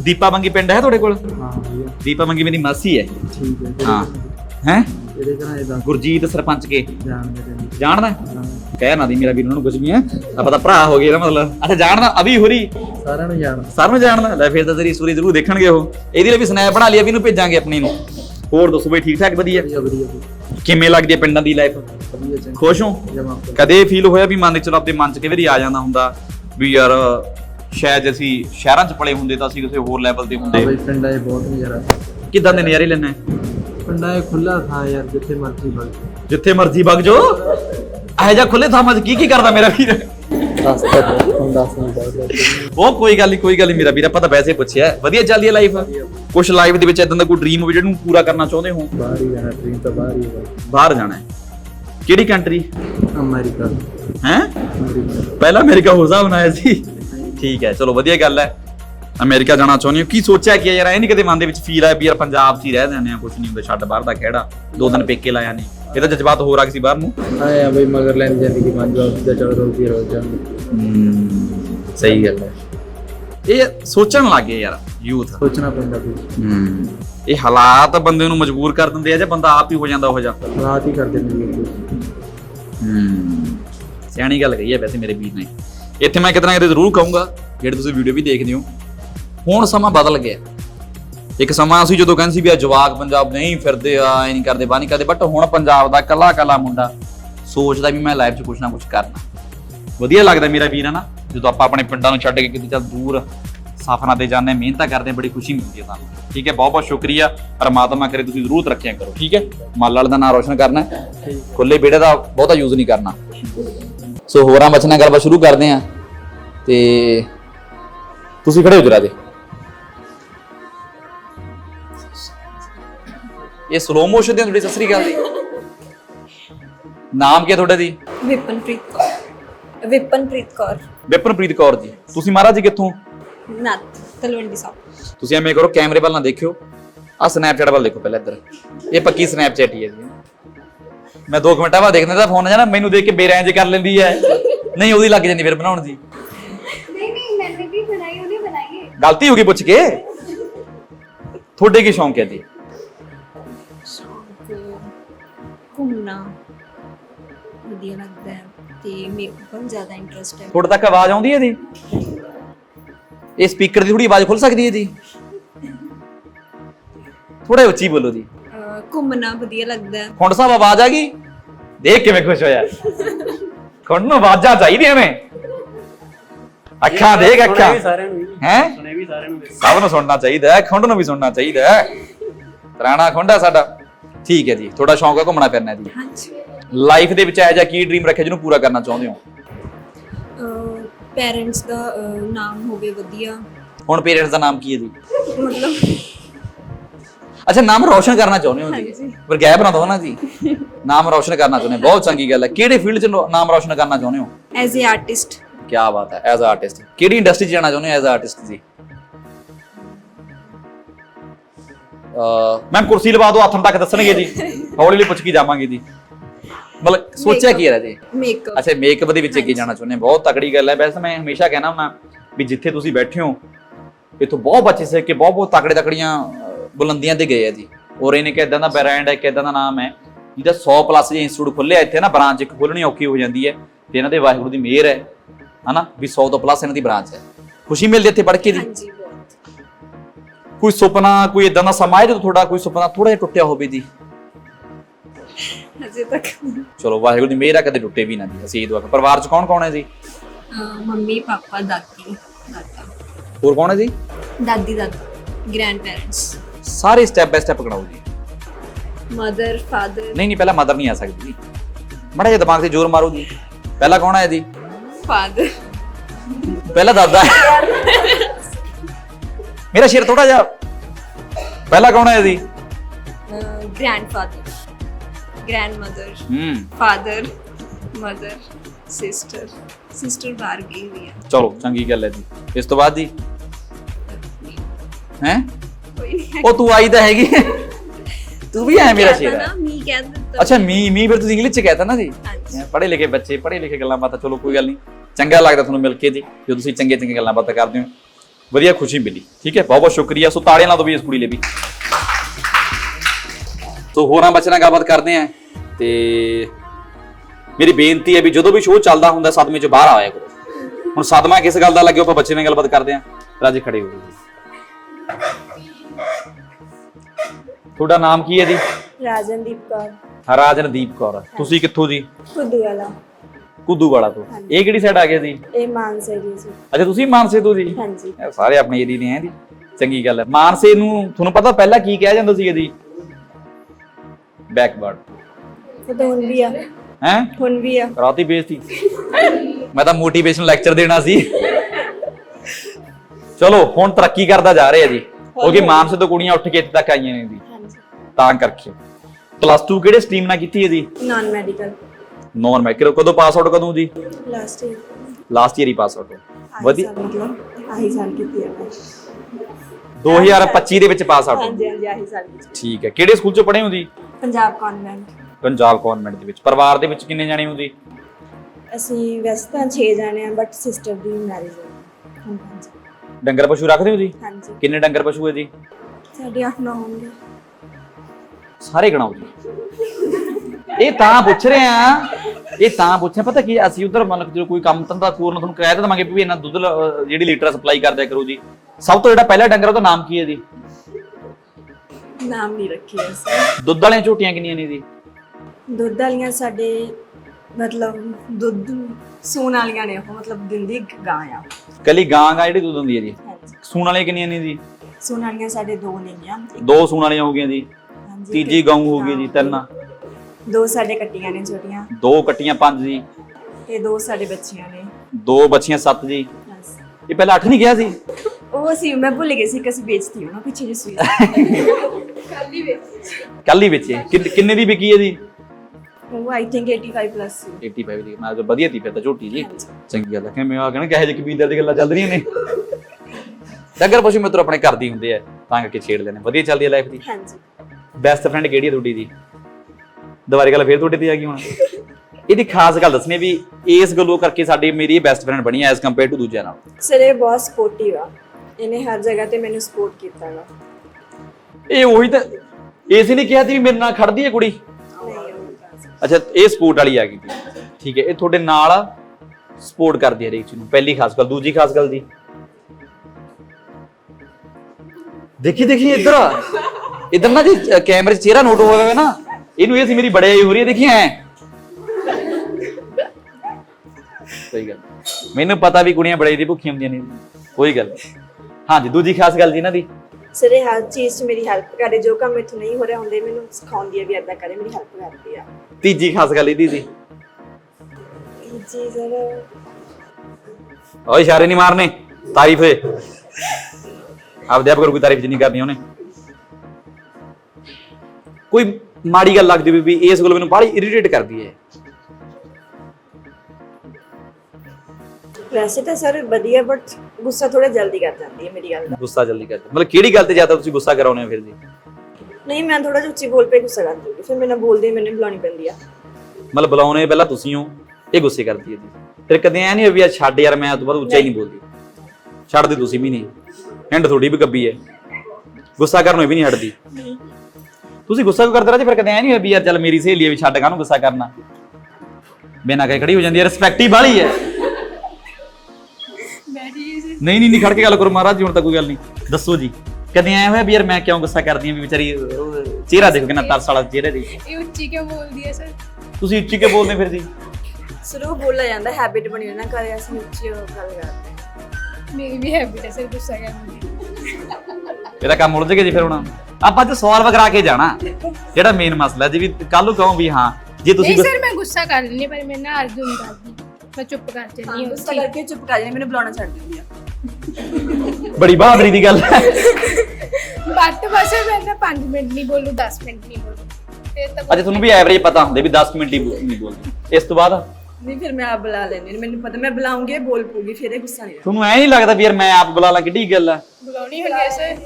ਦੀਪਾ ਮੰਗੀ ਪਿੰਡ ਹੈ ਤੁਹਾਡੇ ਕੋਲ? ਹਾਂ ਦੀਪਾ ਮੰਗੀ ਮੇਰੀ ਮਾਸੀ ਹੈ। ਠੀਕ ਹੈ ਹਾਂ। ਹੈ? ਇਹਦੇ ਘਰਾਂ ਇਹਦਾ ਗੁਰਜੀਤ ਸਰਪੰਚ ਕੇ। ਜਾਣਦਾ। ਕਹਿ ਨਾ ਦੀ ਮੇਰਾ ਵੀਰ ਉਹਨਾਂ ਨੂੰ ਕੁਝ ਵੀ ਹੈ। ਆਪਾਂ ਤਾਂ ਭਰਾ ਹੋ ਗਏ ਨਾ ਮਤਲਬ। ਅੱਛਾ ਜਾਣਦਾ ਅਭੀ ਹੋਰੀ? ਸਾਰਿਆਂ ਨੂੰ ਜਾਣ। ਸਾਰਿਆਂ ਨੂੰ ਜਾਣਦਾ ਲੈ ਫਿਰ ਤਾਂ ਤੇਰੀ ਸਟੋਰੀ ਜ਼ਰੂਰ ਦੇਖਣਗੇ ਉਹ। ਇਹਦੀ ਲਈ ਵੀ ਸਨੈਪ ਬਣਾ ਲਈ ਅਭੀ ਨੂੰ ਭੇਜਾਂਗੇ ਆਪਣੀ ਨੂੰ। ਹੋਰ ਦੱਸੋ ਬਈ ਠੀਕ ਠਾਕ ਵਧੀਆ ਵਧੀਆ ਵਧੀਆ ਕਿਵੇਂ ਲੱਗਦੀ ਹੈ ਪਿੰਡਾਂ ਦੀ ਲਾਈਫ ਖੁਸ਼ ਹੋ? ਕਦੇ ਫੀਲ ਹੋਇਆ ਵੀ ਮਨ ਦੇ ਚਲੋ ਆਪਣੇ ਮਨ ਚ ਕਈ ਵਾਰੀ ਆ ਜਾਂਦਾ ਹੁੰਦਾ ਵੀ ਯਾਰ ਸ਼ਾਇਦ ਅਸੀਂ ਸ਼ਹਿਰਾਂ ਚ ਪਲੇ ਹੁੰਦੇ ਤਾਂ ਅਸੀਂ ਕਿਸੇ ਹੋਰ ਲੈਵਲ ਤੇ ਹੁੰਦੇ। ਬਈ ਪਿੰਡਾਂ 'ਚ ਬਹੁਤ ਨਜ਼ਾਰਾ। ਕਿਦਾਂ ਦੇ ਨਜ਼ਾਰੇ ਲੈਣਾ ਪਿੰਡਾਂ 'ਚ ਖੁੱਲਾ ਥਾਂ ਯਾਰ ਜਿੱਥੇ ਮਰਜ਼ੀ ਵਗ ਜਿੱਥੇ ਮਰਜ਼ੀ ਵਗ ਜੋ ਇਹੋ ਜਿਹਾ ਖੁੱਲੇ ਥਾਵਾਂ 'ਚ ਕੀ ਕੀ ਕਰਦਾ ਮੇਰਾ ਵੀਰ? ਦੱਸ ਤਾਂ ਹੁਣ ਦੱਸ ਨਾ ਬਹੁਤ ਉਹ ਕੋਈ ਗੱਲ ਨਹੀਂ ਕੋਈ ਗੱਲ ਨਹੀਂ ਮੇਰਾ ਵੀਰ ਆਪਾਂ ਤਾਂ ਵੈਸੇ ਪੁੱਛਿਆ। ਵਧੀਆ ਚੱਲਦੀ ਹੈ ਲਾਈਫ ਕੁਝ ਲਾਈਫ ਦੇ ਵਿੱਚ ਇਦਾਂ ਦਾ ਕੋਈ ਡ੍ਰੀਮ ਹੋਵੇ ਜਿਹਨੂੰ ਪੂਰਾ ਕਰਨਾ ਚਾਹੁੰਦੇ ਹੋ? ਬਾਹਰ ਹੀ ਜਾਣਾ ਟ੍ਰੇਨ ਤਾਂ ਬਾਹਰ ਹੀ ਹੈ। ਬਾਹਰ ਜਾਣਾ ਹੈ। ਕਿਹੜੀ ਕੰਟਰੀ ਅਮਰੀਕਾ। ਹੈ? ਅਮਰੀਕਾ। ਪਹਿਲਾਂ ਅਮਰੀਕਾ ਹੋ ਬਣਾਇਆ ਸੀ। ਠੀਕ ਹੈ ਚਲੋ ਵਧੀਆ ਗੱਲ ਹੈ। ਅਮਰੀਕਾ ਜਾਣਾ ਚਾਹੁੰਦੇ ਹੋ? ਕੀ ਸੋਚਿਆ ਕਿ ਯਾਰ? ਇਹ ਨਹੀਂ ਕਦੇ ਮਨ ਦੇ ਵਿੱਚ ਫੀਲ ਆਇਆ ਵੀ ਯਾਰ ਪੰਜਾਬ 'ਚ ਹੀ ਰਹਿ ਜਾਂਦੇ ਆ ਕੁਝ ਨਹੀਂ ਹੁੰਦਾ ਛੱਡ ਬਾਹਰ ਦਾ ਖੇੜਾ ਦੋ ਦਿਨ ਪੇਕੇ ਲਾਇਆ ਨਹੀਂ ਇਹ ਤਾਂ ਜਜ਼ਬਾਤ ਹੋਰ ਆ ਗਈ ਸੀ ਬਾਹਰ ਨੂੰ। ਆਇਆ ਬਈ ਮਗਰ ਲੈਣ ਜ਼ਿੰਦਗੀ ਮੰਨ ਜੋ ਦਾ ਚੜ ਰੋਜੀ ਰੋਜ਼ ਜਾਂਦੀ ਸਹੀ ਗੱਲ ਹੈ। ਇਹ ਸੋਚਣ ਲੱਗ ਗਏ ਯਾਰ ਯੂਥ ਸੋਚਣਾ ਪੈਂਦਾ ਕੁਝ ਇਹ ਹਾਲਾਤ ਬੰਦੇ ਨੂੰ ਮਜਬੂਰ ਕਰ ਦਿੰਦੇ ਆ ਜਾਂ ਬੰਦਾ ਆਪ ਹੀ ਹੋ ਜਾਂਦਾ ਉਹ ਜਿਹਾ? ਰਾਤ ਹੀ ਕਰਦੇ ਨੇ ਜੀ ਹੂੰ ਸਿਆਣੀ ਗੱਲ ਕਹੀ ਹੈ ਵੈਸੇ ਮੇਰੇ ਵੀਰ ਨੇ। ਇੱਥੇ ਮੈਂ ਕਿਤੇ ਨਾ ਕਿਤੇ ਜ਼ਰੂਰ ਕਹੂੰਗਾ ਜਿਹੜੇ ਤੁਸੀਂ ਵੀਡੀਓ ਵੀ ਦੇਖਦੇ ਹੋ ਹੁਣ ਸਮਾਂ ਬਦਲ ਗਿਆ। ਇੱਕ ਸਮਾਂ ਅਸੀਂ ਜਦੋਂ ਕਹਿੰਦੇ ਸੀ ਵੀ ਆ ਜਵਾਕ ਪੰਜਾਬ ਨਹੀਂ ਫਿਰਦੇ ਆ ਐ ਨਹੀਂ ਕਰਦੇ ਬਾਹ ਨਹੀਂ ਕਰਦੇ ਬਟ ਹੁਣ ਪੰਜਾਬ ਦਾ ਕੱਲਾ ਕੱਲਾ ਮੁੰਡਾ ਸੋਚਦਾ ਵੀ ਮੈਂ ਲਾਈਫ 'ਚ ਕੁਝ ਨਾ ਕੁਝ ਕਰਨਾ। ਵਧੀਆ ਲੱਗਦਾ ਮੇਰਾ ਵੀਰ ਹੈ ਨਾ ਜਦੋਂ ਆਪਾਂ ਆਪਣੇ ਪਿੰਡਾਂ ਨੂੰ ਛੱਡ ਕੇ ਕਿਤੇ ਚੱਲ ਦੂਰ ਸਫ਼ਰਾਂ ਤੇ ਜਾਂਦੇ ਹਾਂ, ਮਿਹਨਤਾਂ ਕਰਦੇ ਹਾਂ, ਬੜੀ ਖੁਸ਼ੀ ਮਿਲਦੀ ਹੈ ਸਾਨੂੰ। ਠੀਕ ਹੈ? ਬਹੁਤ ਬਹੁਤ ਸ਼ੁਕਰੀਆ। ਪਰਮਾਤਮਾ ਕਰੇ ਤੁਸੀਂ ਜ਼ਰੂਰ ਤਰੱਕੀਆਂ ਕਰੋ ਠੀਕ ਹੈ? ਮਾਲ ਵਾਲੇ ਦਾ ਨਾਮ ਰੋਸ਼ਨ ਕਰਨਾ ਹੈ। ਖੁੱਲੇ ਬੇੜੇ ਦਾ ਬਹੁਤਾ ਯੂਜ਼ ਨਹੀਂ ਕਰਨਾ। ਸੋ ਹੋਰਾਂ ਬਚਨਾ ਗੱਲਬਾਤ ਸ਼ੁਰੂ ਕਰਦੇ ਹਾਂ। ਤੇ ਤੁਸੀਂ ਖੜੇ ਹੋ ਜਰਾ ਦੇ ਇਹ ਸਲੋ ਮੋਸ਼ਨ ਦੀ ਤੁਹਾਡੀ ਸਸਰੀ ਗੱਲ ਦੀ ਨਾਮ ਕੀ ਹੈ ਤੁਹਾਡੇ ਜੀ? ਵਿਪਨਪ੍ਰੀਤ ਕੌਰ। ਵਿਪਨਪ੍ਰੀਤ ਕੌਰ। ਵਿਪਨਪ੍ਰੀਤ ਕੌਰ ਜੀ। ਤੁਸੀਂ ਮਹਾਰਾਜ ਕਿੱਥੋਂ? ਨਾਤ ਤਲਵੰਡੀ ਸਾਹਿਬ। ਤੁਸੀਂ ਐਵੇਂ ਕਰੋ ਕੈਮਰੇ ਵੱਲ ਨਾ ਦੇਖਿਓ। ਆ ਸਨੈਪਚੈਟ ਵੱਲ ਦੇਖੋ ਪਹਿਲਾਂ ਇੱਧਰ। ਇਹ ਪੱਕੀ ਸਨੈਪਚੈਟ ਹੀ ਹੈ ਜੀ। ਮੈਂ 2 ਮਿੰਟਾਂ ਬਾਅਦ ਦੇਖਦਾ ਤਾਂ ਫੋਨ ਆ ਜਾਣਾ ਮੈਨੂੰ ਦੇਖ ਕੇ ਬੇਰੈਂਜ ਕਰ ਲੈਂਦੀ ਹੈ। ਨਹੀਂ ਉਹਦੀ ਲੱਗ ਜਾਂਦੀ ਫਿਰ ਬਣਾਉਣ ਦੀ। ਨਹੀਂ ਨਹੀਂ ਮੈਨੇ ਵੀ ਬਣਾਈ ਉਹਨੇ ਬਣਾਈ ਗਲਤੀ ਹੋ ਗਈ ਪੁੱਛ ਕੇ। ਤੁਹਾਡੇ ਕੀ ਸ਼ੌਂਕ ਹੈ ਜੀ? ਸ਼ੌਂਕ ਘੁੰਮਣਾ ਵਧੀਆ ਲੱਗਦਾ ਹੈ ਤੇ ਮੇਕਅਪ ਵਿੱਚ ਜ਼ਿਆਦਾ ਇੰਟਰਸਟ ਹੈ। ਤੁਹਾਡੇ ਤੱਕ ਆਵਾਜ਼ ਆਉਂਦੀ ਹੈ ਜੀ ਇਹ ਸਪੀਕਰ ਦੀ ਥੋੜੀ ਆਵਾਜ਼ ਖੁੱਲ ਸਕਦੀ ਹੈ ਜੀ ਥੋੜਾ ਉੱਚੀ ਬੋਲੋ ਜੀ। ਅਹ ਘੁੰਮਣਾ ਵਧੀਆ ਲੱਗਦਾ ਹੈ। ਖੁੰਡ ਸਾਹਿਬ ਆਵਾਜ਼ ਆ ਗਈ? ਦੇਖ ਕਿਵੇਂ ਖੁਸ਼ ਹੋਇਆ। ਖੁੰਡ ਨੂੰ ਆਵਾਜ਼ਾਂ ਚਾਹੀਦੀਆਂ ਨੇ। ਅੱਖਾਂ ਦੇਖ ਅੱਖਾਂ। ਸਾਰਿਆਂ ਨੂੰ ਹੈ। ਸੁਣੇ ਵੀ ਸਾਰਿਆਂ ਨੂੰ ਸਭ ਨੂੰ ਸੁਣਨਾ ਚਾਹੀਦਾ ਹੈ ਖੁੰਡ ਨੂੰ ਵੀ ਸੁਣਨਾ ਚਾਹੀਦਾ ਹੈ। ਤਰਾਣਾ ਖੁੰਡਾ ਸਾਡਾ। ਠੀਕ ਹੈ ਜੀ ਤੁਹਾਡਾ ਸ਼ੌਂਕ ਹੈ ਘੁੰਮਣਾ ਫਿਰਨਾ ਜੀ। ਹਾਂਜੀ। ਲਾਈਫ ਦੇ ਵਿੱਚ ਇਹੋ ਜਿਹਾ ਕੀ ਡ੍ਰੀਮ ਰੱਖਿਆ ਜਿਹਨੂੰ ਪੂਰਾ ਕਰਨਾ ਚਾਹੁੰਦੇ ਹੋ? ਪੇਰੈਂਟਸ ਦਾ ਅਹ, ਨਾਮ ਹੋਵੇ ਵਧੀਆ। ਹੁਣ ਪੇਰੈਂਟਸ ਦਾ ਨਾਮ ਕੀ ਹੈ ਜੀ? ਮਤਲਬ ਅੱਛਾ ਨਾਮ ਰੌਸ਼ਨ ਕਰਨਾ ਚਾਹੁੰਦੇ ਹੋ ਜੀ। ਪਰ ਗੈਪ ਨਾ ਦੋ ਨਾ ਜੀ। ਨਾਮ ਰੌਸ਼ਨ ਕਰਨਾ ਚਾਹੁੰਦੇ ਹੋ, ਬਹੁਤ ਚੰਗੀ ਗੱਲ ਹੈ। ਕਿਹੜੇ ਫੀਲਡ 'ਚ ਲੋ- ਨਾਮ ਰੌਸ਼ਨ ਕਰਨਾ ਚਾਹੁੰਦੇ ਹੋ? ਐਜ਼ ਅ ਆਰਟਿਸਟ ਕੀ ਬਾਤ ਹੈ ਐਜ਼ ਅ ਆਰਟਿਸਟ ਕਿਹੜੀ ਇੰਡਸਟਰੀ 'ਚ ਜਾਣਾ ਚਾਹੁੰਦੇ ਹੋ ਐਜ਼ ਅ ਆਰਟਿਸਟ ਜੀ? ਅ ਮੈਂ ਕੁਰਸੀ ਲਵਾ ਦੋ ਹੱਥਾਂ ਤੱਕ ਦੱਸਣਗੇ ਜੀ। [LAUGHS] ਹੌਲੀ ਹੌਲੀ ਪੁੱਛ ਕੇ ਜਾਵਾਂਗੇ ਜੀ। ਮਤਲਬ ਸੋਚਿਆ ਕੀ ਹੈ ਜੀ ਮੇਕਅਪ ਅੱਛਾ ਮੇਕਅਪ ਦੇ ਵਿੱਚ ਅੱਗੇ ਜਾਣਾ ਚਾਹੁੰਦੇ ਬਹੁਤ ਤਕੜੀ ਗੱਲ ਹੈ। ਵੈਸੇ ਮੈਂ ਹਮੇਸ਼ਾ ਕਹਿਣਾ ਹੁੰਦਾ ਵੀ ਜਿੱਥੇ ਤੁਸੀਂ ਬੈਠੇ ਹੋ ਇੱਥੋਂ ਬਹੁਤ ਬੱਚੇ ਸਿੱਖ ਕੇ ਬਹੁਤ ਬਹੁਤ ਤਕੜੇ ਤਕੜੀਆਂ ਬੁਲੰਦੀਆਂ ਤੇ ਗਏ ਆ ਜੀ। ਔਰ ਇਹਨੇ ਕਿ ਇਦਾਂ ਦਾ ਬ੍ਰਾਂਡ ਹੈ ਕਿ ਇਦਾਂ ਦਾ ਨਾਮ ਹੈ। ਜਿਹਦਾ 100 ਪਲੱਸ ਜੇ ਇੰਸਟੀਚਿਊਟ ਖੁੱਲਿਆ ਇੱਥੇ ਨਾ ਬ੍ਰਾਂਚ ਇੱਕ ਖੋਲਣੀ ਔਖੀ ਹੋ ਜਾਂਦੀ ਹੈ ਤੇ ਇਹਨਾਂ ਦੇ ਵਾਹਿਗੁਰੂ ਦੀ ਮਿਹਰ ਹੈ। ਹਨਾ? ਵੀ 100 ਤੋਂ ਪਲੱਸ ਇਹਨਾਂ ਦੀ ਬ੍ਰਾਂਚ ਹੈ। ਖੁਸ਼ੀ ਮਿਲਦੀ ਇੱਥੇ ਪੜ੍ਹ ਕੇ ਜੀ। ਕੋਈ ਸੁਪਨਾ ਕੋਈ ਇਦਾਂ ਦਾ ਸਮਾਂ ਹੈ ਜਦੋਂ ਤੁਹਾਡਾ ਕੋਈ ਸੁਪਨਾ ਥੋੜਾ ਜਿਹਾ ਟੁੱਟਿਆ ਹੋਵੇ ਜੀ? ਅਜੇ ਤੱਕ ਚਲੋ ਵਾਹਿਗੁਰੂ ਦੀ ਮਿਹਰ ਕਦੇ ਟੁੱਟੇ ਵੀ ਨਾ ਜੀ। ਅਸੀਂ ਇਹ ਦੁਆ ਕਰ- ਪਰਿਵਾਰ ਚ ਕੌਣ ਕੌਣ ਹੈ ਜੀ? ਅਹ, ਮੰਮੀ ਪਾਪਾ ਦਾਦੀ ਦਾਦਾ। ਹੋਰ ਕੌਣ ਹੈ ਜੀ? ਦਾਦੀ ਦਾਦਾ ਗ੍ਰੈਂਡ ਪੈਰੈਂਟਸ ਸਾਰੇ ਸਟੈਪ ਬਾਈ ਸਟੈਪ ਕਰਾਓ ਜੀ। ਮਦਰ ਫਾਦਰ ਨਹੀਂ ਨਹੀਂ ਪਹਿਲਾਂ ਮਦਰ ਨਹੀਂ ਆ ਸਕਦੀ ਜੀ। ਮੜਾ ਜਿਹਾ ਦਿਮਾਗ ਤੇ ਜ਼ੋਰ ਮਾਰੋ ਜੀ। ਪਹਿਲਾਂ ਕੌਣ ਹੈ ਜੀ? ਫਾਦਰ ਪਹਿਲਾਂ ਦਾਦਾ। ਹੈ ਮੇਰਾ ਸ਼ੇਰ ਥੋੜਾ ਜਿਹਾ ਪਹਿਲਾਂ ਕੌਣ ਹੈ ਜੀ grandfather grandmother ਹੂੰ। father mother sister sister ਬਾਹਰ ਗਈ ਹੋਈ ਹੈ ਚਲੋ ਚੰਗੀ ਗੱਲ ਹੈ ਜੀ। ਇਸ ਤੋਂ ਬਾਅਦ ਜੀ? ਹੈ? ਕੋਈ ਨਹੀਂ ਉਹ ਤੂੰ ਆਈ ਤਾਂ ਹੈਗੀ। ਤੂੰ ਵੀ ਹੈ ਮੇਰਾ ਸ਼ੇਰ। ਨਾ ਮੀ ਕਹਿ ਦਿੱਤਾ ਅੱਛਾ ਮੀ ਮੀ ਫਿਰ ਤੁਸੀਂ ਇੰਗਲਿਸ਼ ਚ ਕਹਿਤਾ ਨਾ ਜੀ? ਹਾਂਜੀ। ਪੜ੍ਹੇ ਲਿਖੇ ਬੱਚੇ ਪੜ੍ਹੇ ਲਿਖੇ ਗੱਲਾਂ ਬਾਤਾਂ ਚਲੋ ਕੋਈ ਗੱਲ ਨਹੀਂ ਚੰਗਾ ਲੱਗਦਾ ਤੁਹਾਨੂੰ ਮਿਲ ਕੇ ਜੀ ਜੋ ਤੁਸੀਂ ਚੰਗੇ ਚੰਗੇ ਗੱਲਾਂ ਬਾਤਾਂ ਕਰਦੇ ਹੋ। ਵਧੀਆ ਖੁਸ਼ੀ ਮਿਲੀ ਠੀਕ ਹੈ? ਬਹੁਤ ਬਹੁਤ ਸ਼ੁਕਰੀਆ। ਸੋ ਤਾੜੀਆਂ ਨਾਲ ਦੋ ਵੀ ਇਸ ਕੁੜੀ ਲਈ ਵੀ। ਸੋ ਹੋਰਾਂ ਬੱਚਿਆਂ ਨਾਲ ਗੱਲਬਾਤ ਕਰਦੇ ਆਂ ਤੇ ਮੇਰੀ ਬੇਨਤੀ ਹੈ ਵੀ ਜਦੋਂ ਵੀ ਸ਼ੋਅ ਚੱਲਦਾ ਹੁੰਦਾ ਸਦਮੇ ਚੋਂ ਬਾਹਰ ਆਇਆ ਕਰੋ। ਹੁਣ ਸਦਮਾ ਕਿਸ ਗੱਲ ਦਾ ਲੱਗਿਓ ਆਪਾਂ ਬੱਚੇ ਨਾਲ ਗੱਲਬਾਤ ਕਰਦੇ ਆਂ ਰਾਜੇ ਖੜੇ ਹੋ ਜੀ। ਤੁਹਾਡਾ ਨਾਮ ਕੀ ਹੈ ਜੀ? ਰਾਜਨਦੀਪ ਕੌਰ। ਰਾਜਨਦੀਪ ਕੌਰ। ਤੁਸੀਂ ਕਿੱਥੋਂ ਜੀ? ਖੁੱਦੀ ਵਾਲਾ ਕੁੱਦੂ ਵਾਲਾ ਤੋਂ। ਇਹ ਕਿਹੜੀ ਸਾਈਡ ਆ ਗਿਆ ਜੀ ਇਹ ਮਾਨਸਾ ਏਰੀਆ ਸੀ। ਅੱਛਾ ਤੁਸੀਂ ਮਾਨਸੇ ਤੋਂ ਜੀ? ਹਾਂਜੀ। ਇਹ ਸਾਰੇ ਆਪਣੇ ਏਰੀਏ ਦੇ ਆ ਜੀ। ਚੰਗੀ ਗੱਲ ਹੈ। ਮਾਨਸੇ ਨੂੰ ਤੁਹਾਨੂੰ ਪਤਾ ਪਹਿਲਾਂ ਕੀ ਕਿਹਾ ਜਾਂਦਾ ਸੀਗਾ ਜੀ? ਬੈਕਵਰਡ ਤਾਂ ਹੁਣ ਵੀ ਆ। ਹੈ? ਹੁਣ ਵੀ ਆ। ਰਾਤੀ ਬੇਇੱਜ਼ਤੀ। ਮੈਂ ਤਾਂ ਮੋਟੀਵੇਸ਼ਨ ਲੈਕਚਰ ਦੇਣਾ ਸੀ। ਚਲੋ ਹੁਣ ਤਰੱਕੀ ਕਰਦਾ ਜਾ ਰਿਹਾ ਜੀ। ਕਿਉਂਕਿ ਮਾਨਸੇ ਤੋਂ ਕੁੜੀਆਂ ਉੱਠ ਕੇ ਇੱਥੇ ਤੱਕ ਆਈਆਂ ਨੇ ਜੀ। ਹਾਂਜੀ। ਤਾਂ ਕਰਕੇ। ਪਲੱਸ 2 ਕਿਹੜੇ ਸਟਰੀਮ ਨਾਲ ਕੀਤੀ ਹੈ ਜੀ? ਨਾਨ ਮੈਡੀਕਲ ਨੌਨ ਮੈਕਰੋ ਕਦੋਂ ਪਾਸ ਆਊਟ ਕਦੋਂ ਜੀ? ਲਾਸਟ ਈਅਰ ਲਾਸਟ ਈਅਰ ਹੀ ਪਾਸ ਆਊਟ ਵਧੀਆ। ਮਤਲਬ ਆਹੀ ਸਾਲ ਕੀਤੀ ਹੈ ਮੈਂ। 2025 ਦੇ ਵਿੱਚ ਪਾਸ ਆਊਟ ਹਾਂਜੀ ਹਾਂਜੀ ਆਹੀ ਸਾਲ ਕੀਤੀ। ਠੀਕ ਹੈ। ਕਿਹੜੇ ਸਕੂਲ ਚ ਪੜ੍ਹੇ ਹੋ ਜੀ? ਪੰਜਾਬ ਕਨਵੈਂਟ ਪੰਜਾਬ ਕਨਵੈਂਟ ਦੇ ਵਿੱਚ। ਪਰਿਵਾਰ ਦੇ ਵਿੱਚ ਕਿੰਨੇ ਜਾਣੇ ਹੋ ਜੀ? ਅਸੀਂ ਵੈਸੇ ਤਾਂ 6 ਜਾਣੇ ਆ ਬਟ ਸਿਸਟਰ ਦੀ ਮੈਰਿਜ ਹੈ ਹੁਣ ਪੰਜ ਡੰਗਰ ਪਸ਼ੂ ਰੱਖਦੇ ਹੋ ਜੀ? ਹਾਂਜੀ। ਕਿੰਨੇ ਡੰਗਰ ਪਸ਼ੂ ਹੈ ਜੀ? ਸਾਡੇ 8 9 ਹੋਣਗੇ। ਸਾਰੇ ਗਣਾਓ ਜੀ। ਇਹ ਤਾਂ ਪੁੱਛ ਰਹੇ ਆ ਇਹ ਤਾਂ ਪੁੱਛਿਆ ਪਤਾ ਕੀ ਅਸੀਂ ਉਧਰ ਮੰਨ ਲਓ ਜਦੋਂ ਕੋਈ ਕੰਮ ਧੰਦਾ ਕੋਰ ਨੂੰ ਤੁਹਾਨੂੰ ਕਹਿ ਤਾਂ ਦਵਾਂਗੇ ਵੀ ਇਹਨਾਂ ਦੁੱਧ ਜਿਹੜੀ ਲੀਟਰ ਸਪਲਾਈ ਕਰਦਿਆ ਕਰੋ ਜੀ। ਸਭ ਤੋਂ ਜਿਹੜਾ ਪਹਿਲਾ ਡੰਗਰ ਉਹਦਾ ਨਾਮ ਕੀ ਹੈ ਜੀ? ਨਾਮ ਨਹੀਂ ਰੱਖੇ ਅਸੀਂ। ਦੁੱਧ ਵਾਲੀਆਂ ਝੋਟੀਆਂ ਕਿੰਨੀਆਂ ਨੇ ਜੀ? ਦੁੱਧ ਵਾਲੀਆਂ ਸਾਡੇ ਮਤਲਬ ਦੁੱਧ ਸੂਣ ਵਾਲੀਆਂ ਨੇ ਉਹ ਮਤਲਬ ਦਿੰਦੀ ਗਾਂ ਆ। ਕੱਲੀ ਗਾਂ ਗਾਂ ਜਿਹੜੀ ਦੁੱਧ ਹੁੰਦੀ ਹੈ ਜੀ। ਸੂਣ ਵਾਲੀਆਂ ਕਿੰਨੀਆਂ ਨੇ ਜੀ? ਸੂਣ ਵਾਲੀਆਂ ਸਾਡੇ ਦੋ ਨੇਗੀਆਂ ਇੱਕ- ਦੋ ਸੂਣ ਵਾਲੀਆਂ ਹੋ ਗਈਆਂ ਜੀ। ਤੀਜੀ ਗਊ ਹੋ ਗਈ ਜੀ ਤਿੰਨ। ਦੋ ਸਾਡੇ ਕੱਟੀਆਂ ਨੇ ਛੋਟੀਆਂ। ਦੋ ਕੱਟੀਆਂ ਪੰਜ ਜੀ। ਤੇ ਦੋ ਸਾਡੇ ਬੱਚੀਆਂ ਨੇ। ਦੋ ਬੱਚੀਆਂ ਸੱਤ ਜੀ। ਬਸ। ਇਹ ਪਹਿਲਾਂ ਅੱਠ ਨਹੀਂ ਗਿਆ ਸੀ? ਉਹ ਅਸੀਂ ਮੈਂ ਭੁੱਲ ਗਈ ਸੀ ਕਿ ਅਸੀਂ ਵੇਚਤੀ ਉਹਨਾਂ ਪਿੱਛੇ ਜਿਹੀ ਸੂਈ ਕੱਲ ਹੀ ਵੇਚੇ ਕਿੰਨ- ਕਿੰਨੇ ਦੀ ਵਿਕੀ ਹੈ ਜੀ? ਉਹ ਆਈ ਥਿੰਕ 85 ਪਲੱਸ ਸੀ। 85 ਦੀ। ਮੈਂ ਤਾਂ ਵਧੀਆ ਤੀ ਫਿਰ ਤਾਂ ਝੋਟੀ ਜੀ। ਚੰਗੀ ਗੱਲ ਹੈ। ਕਿ ਮੈਂ ਆ ਕਹਿਣਾ ਕਹੇ ਜੇ ਕਬੀਲਦਾਰ ਦੀ ਗੱਲਾਂ ਚੱਲ ਰਹੀਆਂ ਨੇ? ਡੰਗਰ ਪਸ਼ੂ ਮਿੱਤਰ ਆਪਣੇ ਘਰ ਦੀ ਹੁੰਦੇ ਆ ਤਾਂ ਕਰਕੇ ਛੇੜ ਲੈਣੇ ਵਧੀਆ ਚੱਲਦੀ ਹੈ ਲਾਈਫ ਦੀ। ਹਾਂਜੀ। ਬੈਸਟ ਫਰੈਂਡ ਕਿਹੜੀ ਹੈ ਤੁਹਾਡੀ ਜੀ ਦੁਬਾਰੇ ਗੱਲ ਫੇਰ ਤੁਹਾਡੇ ਤੇ ਆ ਗਈ ਹੁਣ। ਇਹਦੀ ਖਾਸ ਗੱਲ ਦੱਸਣੀ ਵੀ ਇਸ ਗੱਲੋਂ ਕਰਕੇ ਸਾਡੀ ਮੇਰੀ ਬੈਸਟ ਫਰੈਂਡ ਬਣੀ ਐਸ ਕੰਪੇਅਰ ਟੂ ਦੂਜਿਆਂ ਨਾਲ। ਸਰ ਇਹ ਬਹੁਤ ਸਪੋਰਟਿਵ ਆ। ਇਹਨੇ ਹਰ ਜਗ੍ਹਾ ਤੇ ਮੈਨੂੰ ਸਪੋਰਟ ਕੀਤਾ ਵਾ। ਇਹ ਉਹੀ ਤਾਂ ਇਸ ਨੇ ਕਿਹਾ ਸੀ ਵੀ ਮੇਰੇ ਨਾਲ ਖੜਦੀ ਹੈ ਕੁੜੀ? ਅੱਛਾ ਇਹ ਸਪੋਰਟ ਵਾਲੀ ਆ ਗਈ। ਠੀਕ ਹੈ ਇਹ ਤੁਹਾਡੇ ਨਾਲ ਸਪੋਰਟ ਕਰਦੀ ਹੈ ਹਰੇਕ ਚੀਜ਼ ਨੂੰ। ਪਹਿਲੀ ਖਾਸ ਗੱਲ ਦੂਜੀ ਖਾਸ ਗੱਲ ਜੀ ਦੇਖੀ ਦੇਖੀ ਇੱਧਰ ਇੱਧਰ ਨਾ ਜੀ ਅ, ਕੈਮਰੇ 'ਚ ਚਿਹਰਾ ਨੋਟ ਹੋਇਆ ਹੋਵੇ ਨਾ ਇਹਨੂੰ ਇਹ ਸੀ ਮੇਰੀ ਬੜਾਈ ਹੋ ਰਹੀ ਹੈ ਦੇਖੀ ਐ। ਸਹੀ ਗੱਲ। ਮੈਨੂੰ ਪਤਾ ਵੀ ਕੁੜੀਆਂ ਬੜਾਈ ਦੀ ਭੁੱਖੀਆਂ ਹੁੰਦੀਆਂ ਨੇ। ਕੋਈ ਗੱਲ। ਹਾਂਜੀ ਦੂਜੀ ਖਾਸ ਗੱਲ ਜੀ ਇਹਨਾਂ ਦੀ। ਸਰ ਇਹ ਹਰ ਚੀਜ਼ 'ਚ ਮੇਰੀ ਹੈਲਪ ਕਰੇ ਜੋ ਕੰਮ ਮੈਥੋਂ ਨਹੀਂ ਹੋ ਰਿਹਾ ਹੁੰਦੇ ਮੈਨੂੰ ਸਿਖਾਉਂਦੀ ਹੈ ਵੀ ਏਦਾਂ ਕਰੇ ਮੇਰੀ ਹੈਲਪ ਕਰਦੀ ਆ। ਤੀਜੀ ਖਾਸ ਗੱਲ ਇਹਦੀ ਸੀ ਜੀ ਸਰ। ਓਏ ਇਸ਼ਾਰੇ ਨਹੀਂ ਮਾਰਨੇ। ਤਾਰੀਫ ਆਪਦੇ ਆਪ ਕਰੂਗੀ ਤਾਰੀਫ ਜਿੰਨੀ ਕਰਨੀ ਉਹਨੇ। ਕੋਈ ਮਾੜੀ ਗੱਲ ਲੱਗਦੀ ਵੀ ਇਸ ਗੱਲ ਮੈਨੂੰ ਬਾਹਲੀ ਇਰੀਟੇਟ ਕਰਦੀ ਹੈ। ਵੈਸੇ ਤਾਂ ਸਰ ਵਧੀਆ ਬਟ ਗੁੱਸਾ ਥੋੜਾ ਜਲਦੀ ਕਰ ਜਾਂਦੀ ਹੈ ਮੇਰੀ ਗੱਲ ਦਾ। ਗੁੱਸਾ ਜਲਦੀ ਕਰਦੀ ਮਤਲਬ ਕਿਹੜੀ ਗੱਲ ਤੇ ਜ਼ਿਆਦਾ ਤੁਸੀਂ ਗੁੱਸਾ ਕਰਾਉਨੇ ਹੋ ਫਿਰ ਜੀ? ਨਹੀਂ ਮੈਂ ਥੋੜਾ ਜਿਹਾ ਉੱਚੀ ਬੋਲ ਪੇ ਗੁੱਸਾ ਕਰ ਦੂੰਗੀ ਫਿਰ ਮੈਨੂੰ ਬੋਲਦੇ ਮੈਨੂੰ ਬੁਲਾਉਣੀ ਪੈਂਦੀ ਆ। ਮਤਲਬ ਬੁਲਾਉਣੇ ਪਹਿਲਾਂ ਤੁਸੀਂ ਹੋ ਇਹ ਗੁੱਸੇ ਕਰਦੀ ਹੈ ਜੀ। ਫਿਰ ਕਦੇ ਐ ਨਹੀਂ ਵੀ ਆ ਛੱਡ ਯਾਰ ਮੈਂ ਤੋਂ ਬਾਅਦ ਉੱਚਾ ਹੀ ਨਹੀਂ ਬੋਲਦੀ। ਛੱਡਦੇ ਤੁਸੀਂ ਵੀ ਨਹੀਂ। ਹਿੰਡ ਥੋੜੀ ਵੀ ਗੱਬੀ ਹੈ। ਗੁੱਸਾ ਕਰਨੋਂ ਵੀ ਨਹੀਂ ਹਟਦੀ। ਤੁਸੀਂ ਗੁੱਸਾ ਕਿਉਂ ਕਰਦੇ ਰਹੇ? ਫਿਰ ਕਦੇ ਐ ਨਹੀਂ ਹੋਇਆ ਵੀ ਯਾਰ ਚੱਲ ਮੇਰੀ ਸਹੇਲੀ ਹੈ ਵੀ ਛੱਡ ਕਾਹਨੂੰ ਗੁੱਸਾ ਕਰਨਾ? ਬਿਨਾਂ ਕਹੇ ਖੜੀ ਹੋ ਜਾਂਦੀ ਹੈ ਰਿਸਪੈਕਟ ਹੀ ਬਾਹਲੀ ਹੈ ਨਹੀਂ ਨਹੀਂ ਨਹੀਂ ਖੜ ਕੇ ਗੱਲ ਕਰੋ ਮਹਾਰਾਜ ਜੀ ਹੁਣ ਤਾਂ ਕੋਈ ਗੱਲ ਨਹੀਂ। ਦੱਸੋ ਜੀ ਕਦੇ ਐ ਹੋਇਆ ਵੀ ਯਾਰ ਮੈਂ ਕਿਉਂ ਗੁੱਸਾ ਕਰਦੀ ਹਾਂ ਵੀ ਵਿਚਾਰੀ ਉਹ ਚਿਹਰਾ ਦੇਖੋ ਕਿੰਨਾ ਤਰਸ ਵਾਲਾ ਚਿਹਰਾ ਦੀ। ਇਹ ਉੱਚੀ ਕਿਉਂ ਬੋਲਦੀ ਹੈ ਸਰ? ਤੁਸੀਂ ਉੱਚੀ ਕੇ ਬੋਲਦੇ ਫਿਰ ਜੀ? ਸਰ ਉਹ ਬੋਲਿਆ ਜਾਂਦਾ ਹੈਬਿਟ ਬਣੀ ਹੋਈ ਨਾ ਕਰੇ ਅਸੀਂ ਉੱਚੀ ਉਹ ਗੱਲ ਕਰਦੇ। ਹਾਂ। ਮੇਰੀ ਵੀ ਹੈਬਿਟ ਹੈ ਸਰ ਗੁੱਸਾ ਕਰਨ ਦੀ ਇਹਦਾ ਕੰਮ ਉਲਝ ਗਿਆ ਜੀ ਫਿਰ ਹੁਣ। ਆਪਾਂ ਅੱਜ ਸਵਾਲ ਕਰਾ ਕੇ ਜਾਣਾ। ਜਿਹੜਾ ਮੇਨ ਮਸਲਾ ਜੀ ਵੀ ਕੱਲ ਨੂੰ ਕਹੋ ਵੀ ਹਾਂ ਜੇ ਤੁਸੀਂ ਨਹੀਂ ਸਰ ਮੈਂ ਗੁੱਸਾ ਕਰ ਲੈਂਦੀ ਪਰ ਮੈਂ ਨਾ ਅਰਜੁਨ ਕਰਦੀ। ਮੈਂ ਚੁੱਪ ਕਰ ਜਾਂਦੀ ਹਾਂ ਗੁੱਸਾ ਕਰਕੇ ਚੁੱਪ ਕਰ ਜਾਂਦੀ ਮੈਨੂੰ ਬੁਲਾਉਣਾ ਛੱਡ ਦਿੰਦੀ ਆ। ਬੜੀ ਬਹਾਦਰੀ ਦੀ ਗੱਲ ਹੈ। ਬੱਟ ਬਸ ਮੈਂ ਨਾ 5 ਮਿੰਟ ਨਹੀਂ ਬੋਲੂ 10 ਮਿੰਟ ਨਹੀਂ ਬੋਲੂ। ਫਿਰ ਤਾਂ ਅੱਜ ਤੁਹਾਨੂੰ ਵੀ ਐਵਰੇਜ ਪਤਾ ਹੁੰਦੇ ਵੀ 10 ਮਿੰਟ ਹੀ ਬੋ- ਨਹੀਂ ਬੋਲਦੀ। ਇਸ ਤੋਂ ਬਾਅਦ? ਨਹੀਂ ਫਿਰ ਮੈਂ ਆਪ ਬੁਲਾ ਹਾਂ। ਮੈਨੂੰ ਪਤਾ ਮੈਂ ਬੁਲਾਉਂਗੀ ਬੋਲ ਪੂਗੀ ਫਿਰ ਇਹ ਗੁੱਸਾ ਨਹੀਂ ਤੁਹਾਨੂੰ ਐ ਨਹੀਂ ਲੱਗਦਾ ਵੀ ਯਾਰ ਮੈਂ ਆਪ ਬੁਲਾ ਲਾਂ ਕਿੱਡੀ ਗੱਲ ਹੈ ਬੁਲਾਉਣੀ ਹੁੰਦੀ ਸਰ